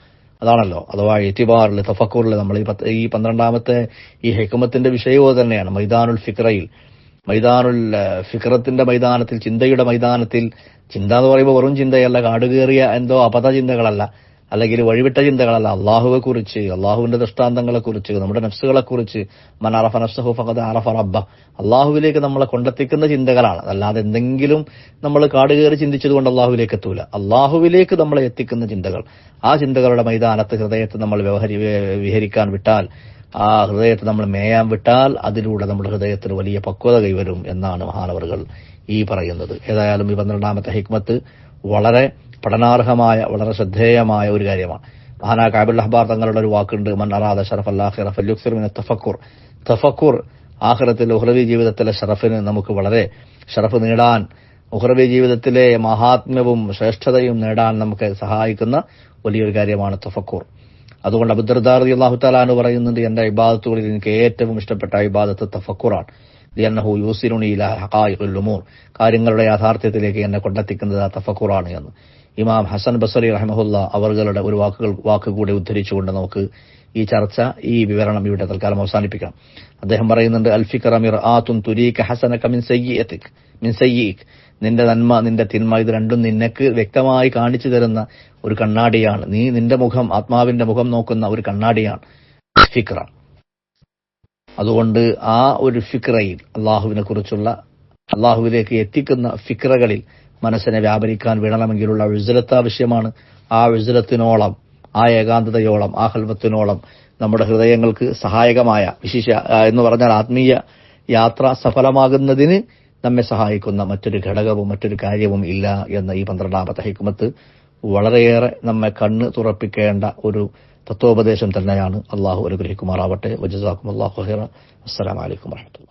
Speaker 1: അതാണല്ലോ. അഥവാ എറ്റിബാറിൽ തഫക്കൂറിൽ നമ്മൾ ഈ പത്ത് ഈ പന്ത്രണ്ടാമത്തെ ഈ ഹെക്കുമത്തിന്റെ വിഷയവും തന്നെയാണ്. മൈതാനുൽ ഫിക്രയിൽ. മൈതാനുൽ ഫിക്രത്തിന്റെ മൈതാനത്തിൽ ചിന്തയുടെ മൈതാനത്തിൽ ചിന്ത എന്ന് പറയുമ്പോൾ വെറും ചിന്തയല്ല കാടുകേറിയ എന്തോ അപഥ ചിന്തകളല്ല അല്ലെങ്കിൽ വഴിവിട്ട ചിന്തകളല്ല. അള്ളാഹുവെ കുറിച്ച് അള്ളാഹുവിന്റെ ദൃഷ്ടാന്തങ്ങളെ കുറിച്ച് നമ്മുടെ നഫ്സുകളെ കുറിച്ച് മനാറഫ നഫ്സഹു ഫഹദ് അറഫ റബ്ബ. അള്ളാഹുവിലേക്ക് നമ്മളെ കൊണ്ടെത്തിക്കുന്ന ചിന്തകളാണ്. അല്ലാതെ എന്തെങ്കിലും നമ്മൾ കാടുകയറി ചിന്തിച്ചതുകൊണ്ട് അള്ളാഹുവിലേക്ക് എത്തൂല. അള്ളാഹുവിലേക്ക് നമ്മളെ എത്തിക്കുന്ന ചിന്തകൾ. ആ ചിന്തകളുടെ മൈതാനത്ത് ഹൃദയത്തെ നമ്മൾ വ്യവഹരി വിഹരിക്കാൻ വിട്ടാൽ ആ ഹൃദയത്തെ നമ്മൾ മേയാൻ വിട്ടാൽ അതിലൂടെ നമ്മുടെ ഹൃദയത്തിന് വലിയ പക്വത കൈവരും എന്നാണ് മഹാനവറുകൾ ഈ പറയുന്നത്. ഏതായാലും ഈ പന്ത്രണ്ടാമത്തെ ഹിക്മത്ത് വളരെ പഠനാർഹമായ വളരെ ശ്രദ്ധേയമായ ഒരു കാര്യമാണ്. മഹാനാ കാബിൾ അഹ്ബാർ തങ്ങളുടെ ഒരു വാക്കുണ്ട് മണ്ണറാദ ഷറഫ് അല്ലാഹി ഫല്യുക്സിർ തഫക്കൂർ. തഫക്കൂർ ആഹ്റത്തിൽ ഉഹ്റവി ജീവിതത്തിലെ ഷറഫിന് നമുക്ക് വളരെ ഷറഫ് നേടാൻ ഉഹ്റവി ജീവിതത്തിലെ മഹാത്മ്യവും ശ്രേഷ്ഠതയും നേടാൻ നമുക്ക് സഹായിക്കുന്ന വലിയൊരു കാര്യമാണ് തഫക്കൂർ. അതുകൊണ്ട് അബുദ്ദർദാർ അള്ളാഹു താലാന്ന് പറയുന്നുണ്ട് എന്റെ ഇബാദത്തുകളിൽ എനിക്ക് ഏറ്റവും ഇഷ്ടപ്പെട്ട ഇബാദത്ത് തഫക്കുറാണ്. ലിയന്നഹു യൂസിനുണി ഇല ഹഖായിഖുൽ ഉമൂർ കാര്യങ്ങളുടെ യാഥാർത്ഥ്യത്തിലേക്ക് എന്നെ കൊണ്ടെത്തിക്കുന്നത് തഫക്കുറാണ് എന്ന്. ഇമാം ഹസൻ ബസറി റഹ്മുല്ല അവറുകളുടെ ഒരു വാക്കുകൾ വാക്ക് കൂടി ഉദ്ധരിച്ചുകൊണ്ട് നമുക്ക് ഈ ചർച്ച ഈ വിവരണം ഇവിടെ തൽക്കാലം അവസാനിപ്പിക്കാം. അദ്ദേഹം പറയുന്നുണ്ട് അൽഫിഖർ അമിർ ആത്തുൻ തുരീഖ് ഹസനക്ക മിൻ സയ്യിഖ് മിൻ സയ്യിക് നിന്റെ നന്മ നിന്റെ തിന്മ ഇത് രണ്ടും നിനക്ക് വ്യക്തമായി കാണിച്ചു തരുന്ന ഒരു കണ്ണാടിയാണ്. നീ നിന്റെ മുഖം ആത്മാവിന്റെ മുഖം നോക്കുന്ന ഒരു കണ്ണാടിയാണ് ഫിക്ര അതുകൊണ്ട് ആ ഒരു ഫിക്രയിൽ അള്ളാഹുവിനെ കുറിച്ചുള്ള അള്ളാഹുവിലേക്ക് എത്തിക്കുന്ന ഫിക്രകളിൽ മനസ്സിനെ വ്യാപരിക്കാൻ വിടണമെങ്കിലുള്ള വിസലത്ത് ആവശ്യമാണ്. ആ വിസലത്തിനോളം ആ ഏകാന്തതയോളം ആ ഹൽവത്തിനോളം നമ്മുടെ ഹൃദയങ്ങൾക്ക് സഹായകമായ വിശിഷ എന്ന് പറഞ്ഞാൽ ആത്മീയ യാത്ര സഫലമാകുന്നതിന് നമ്മെ സഹായിക്കുന്ന മറ്റൊരു ഘടകവും മറ്റൊരു കാര്യവും ഇല്ല എന്ന ഈ പന്ത്രണ്ടാമത്തെ ഹിക്മത്ത് വളരെയേറെ നമ്മെ കണ്ണ് തുറപ്പിക്കേണ്ട ഒരു തത്വോപദേശം തന്നെയാണ്. അള്ളാഹു അനുഗ്രഹിക്കുമാറാവട്ടെ. വജസാക്കും അള്ളാഹു ഹൈറ അസ്സലാമലൈക്കും വാഹമത്തുള്ള